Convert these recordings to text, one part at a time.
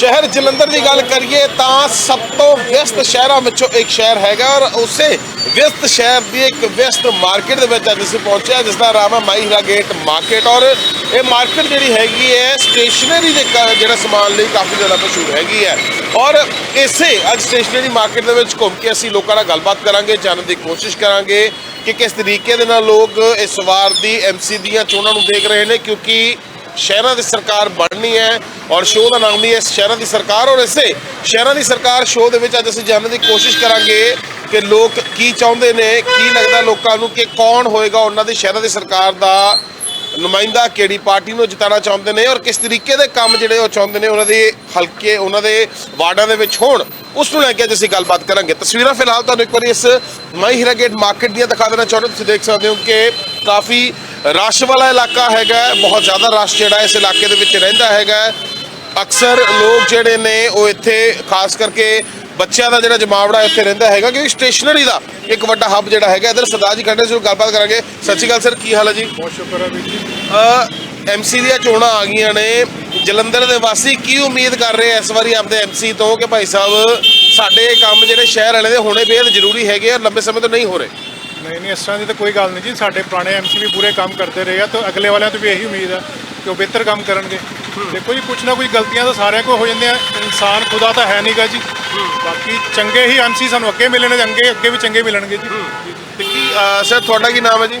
ਸ਼ਹਿਰ ਜਲੰਧਰ ਦੀ ਗੱਲ ਕਰੀਏ ਤਾਂ ਸਭ ਤੋਂ ਵਿਅਸਤ ਸ਼ਹਿਰਾਂ ਵਿੱਚੋਂ ਇੱਕ ਸ਼ਹਿਰ ਹੈਗਾ ਔਰ ਉਸੇ ਵਿਅਸਤ ਸ਼ਹਿਰ ਦੀ ਇੱਕ ਵਿਅਸਤ ਮਾਰਕੀਟ ਦੇ ਵਿੱਚ ਅੱਜ ਅਸੀਂ ਪਹੁੰਚਿਆ ਹਾਂ ਜਿਸ ਦਾ ਨਾਮ ਹੈ ਮਾਈ ਹੀਰਾ ਗੇਟ ਮਾਰਕੀਟ ਔਰ ਇਹ ਮਾਰਕੀਟ ਜਿਹੜੀ ਹੈਗੀ ਹੈ, ਸਟੇਸ਼ਨਰੀ ਦੇ ਕ- ਜਿਹੜਾ ਸਮਾਨ ਲਈ ਕਾਫੀ ਜ਼ਿਆਦਾ ਮਸ਼ਹੂਰ ਹੈਗੀ ਹੈ। ਔਰ ਇਸੇ ਅੱਜ ਸਟੇਸ਼ਨਰੀ ਮਾਰਕੀਟ ਦੇ ਵਿੱਚ ਘੁੰਮ ਕੇ ਅਸੀਂ ਲੋਕਾਂ ਨਾਲ ਗੱਲਬਾਤ ਕਰਾਂਗੇ, ਜਾਣਨ ਦੀ ਕੋਸ਼ਿਸ਼ ਕਰਾਂਗੇ ਕਿ ਕਿਸ ਤਰੀਕੇ ਦੇ ਨਾਲ ਲੋਕ ਇਸ ਵਾਰ ਦੀ ਐਮਸੀ ਦੀਆਂ ਚੋਣਾਂ ਨੂੰ ਦੇਖ ਰਹੇ ਨੇ, ਕਿਉਂਕਿ ਸ਼ਹਿਰਾਂ ਦੀ ਸਰਕਾਰ ਬਣਨੀ ਹੈ ਔਰ ਸ਼ੋਅ ਦਾ ਨਾਮ ਨਹੀਂ ਹੈ ਸ਼ਹਿਰਾਂ ਦੀ ਸਰਕਾਰ ਔਰ ਇਸੇ ਸ਼ਹਿਰਾਂ ਦੀ ਸਰਕਾਰ ਸ਼ੋਅ ਦੇ ਵਿੱਚ ਅੱਜ ਅਸੀਂ ਜਾਣਨ ਦੀ ਕੋਸ਼ਿਸ਼ ਕਰਾਂਗੇ ਕਿ ਲੋਕ ਕੀ ਚਾਹੁੰਦੇ ਨੇ, ਕੀ ਲੱਗਦਾ ਲੋਕਾਂ ਨੂੰ ਕਿ ਕੌਣ ਹੋਏਗਾ ਉਹਨਾਂ ਦੇ ਸ਼ਹਿਰਾਂ ਦੀ ਸਰਕਾਰ ਦਾ ਨੁਮਾਇੰਦਾ ਕਿਹੜੀ ਪਾਰਟੀ ਨੂੰ ਜਿਤਾਉਣਾ ਚਾਹੁੰਦੇ ਨੇ ਔਰ ਕਿਸ ਤਰੀਕੇ ਦੇ ਕੰਮ ਜਿਹੜੇ ਉਹ ਚਾਹੁੰਦੇ ਨੇ ਉਹਨਾਂ ਦੇ ਹਲਕੇ, ਉਹਨਾਂ ਦੇ ਵਾਰਡਾਂ ਦੇ ਵਿੱਚ ਹੋਣ, ਉਸ ਨੂੰ ਲੈ ਕੇ ਅੱਜ ਅਸੀਂ ਗੱਲਬਾਤ ਕਰਾਂਗੇ। ਤਸਵੀਰਾਂ ਫਿਲਹਾਲ ਤੁਹਾਨੂੰ ਇੱਕ ਵਾਰੀ ਇਸ ਮਾਈ ਹੀਰਾ ਗੇਟ ਮਾਰਕੀਟ ਦੀਆਂ ਦਿਖਾ ਦੇਣਾ ਚਾਹੁੰਦਾ ਤੁਸੀਂ ਦੇਖ ਸਕਦੇ ਹੋ ਕਿ ਕਾਫੀ ਰਸ਼ ਵਾਲਾ ਇਲਾਕਾ ਹੈਗਾ ਬਹੁਤ ਜ਼ਿਆਦਾ ਰਸ਼ ਜਿਹੜਾ ਇਸ ਇਲਾਕੇ ਦੇ ਵਿੱਚ ਰਹਿੰਦਾ ਹੈਗਾ ਅਕਸਰ ਲੋਕ ਜਿਹੜੇ ਨੇ ਉਹ ਇੱਥੇ, ਖਾਸ ਕਰਕੇ ਬੱਚਿਆਂ ਦਾ ਜਿਹੜਾ ਜਮਾਵੜਾ ਇੱਥੇ ਰਹਿੰਦਾ ਹੈਗਾ ਕਿਉਂਕਿ ਸਟੇਸ਼ਨਰੀ ਦਾ ਇੱਕ ਵੱਡਾ ਹੱਬ ਜਿਹੜਾ ਹੈਗਾ ਇਧਰ ਸਰਦਾਰ ਜੀ ਖੰਡੇ ਨੂੰ ਗੱਲਬਾਤ ਕਰਾਂਗੇ। ਸਤਿ ਸ਼੍ਰੀ ਅਕਾਲ ਸਰ ਕੀ ਹਾਲ ਹੈ ਜੀ? ਬਹੁਤ ਸ਼ੁਕਰ ਹੈ ਵੀਰ ਜੀ। ਐਮਸੀ ਦੀਆਂ ਚੋਣਾਂ ਆ ਗਈਆਂ ਨੇ। ਜਲੰਧਰ ਦੇ ਵਾਸੀ ਕੀ ਉਮੀਦ ਕਰ ਰਹੇ ਆ ਇਸ ਵਾਰੀ ਆਪਦੇ ਐਮਸੀ ਤੋਂ ਕਿ ਭਾਈ ਸਾਹਿਬ ਸਾਡੇ ਕੰਮ ਜਿਹੜੇ ਸ਼ਹਿਰ ਵਾਲੇ ਦੇ ਹੋਣੇ ਬੇहद ਜ਼ਰੂਰੀ ਹੈਗੇ ਆ ਲੰਬੇ ਸਮੇਂ ਤੋਂ ਨਹੀਂ ਹੋ ਰਹੇ? ਨਹੀਂ ਨਹੀਂ ਇਸ ਤਰ੍ਹਾਂ ਦੀ ਤਾਂ ਕੋਈ ਗੱਲ ਨਹੀਂ ਜੀ। ਸਾਡੇ ਪੁਰਾਣੇ ਐਮਸੀ ਵੀ ਪੂਰੇ ਕੰਮ ਕਰਦੇ ਰਹੇ ਆ ਤਾਂ ਅਗਲੇ ਵਾਲਿਆਂ ਤੋਂ ਵੀ ਇਹੀ ਉਮੀਦ ਹੈ ਕਿ ਉਹ ਬਿਹਤਰ ਕੰਮ ਕਰਨਗੇ। ਦੇਖੋ ਜੀ ਕੁਛ ਨਾ ਕੁਝ ਗਲਤੀਆਂ ਤਾਂ ਸਾਰਿਆਂ ਕੋਲ ਹੋ ਜਾਂਦੀਆਂ। ਇਨਸਾਨ ਖੁਦਾ ਤਾਂ ਹੈ ਨਹੀਂਗਾ ਜੀ। ਬਾਕੀ ਚੰਗੇ ਹੀ ਐਮਸੀ ਸਾਨੂੰ ਅੱਗੇ ਮਿਲਣੇ ਨੇ ਅੱਗੇ ਅੱਗੇ ਵੀ ਚੰਗੇ ਮਿਲਣਗੇ ਜੀ। ਤੇ ਕੀ ਅਹ ਸਰ ਤੁਹਾਡਾ ਕੀ ਨਾਮ ਹੈ ਜੀ?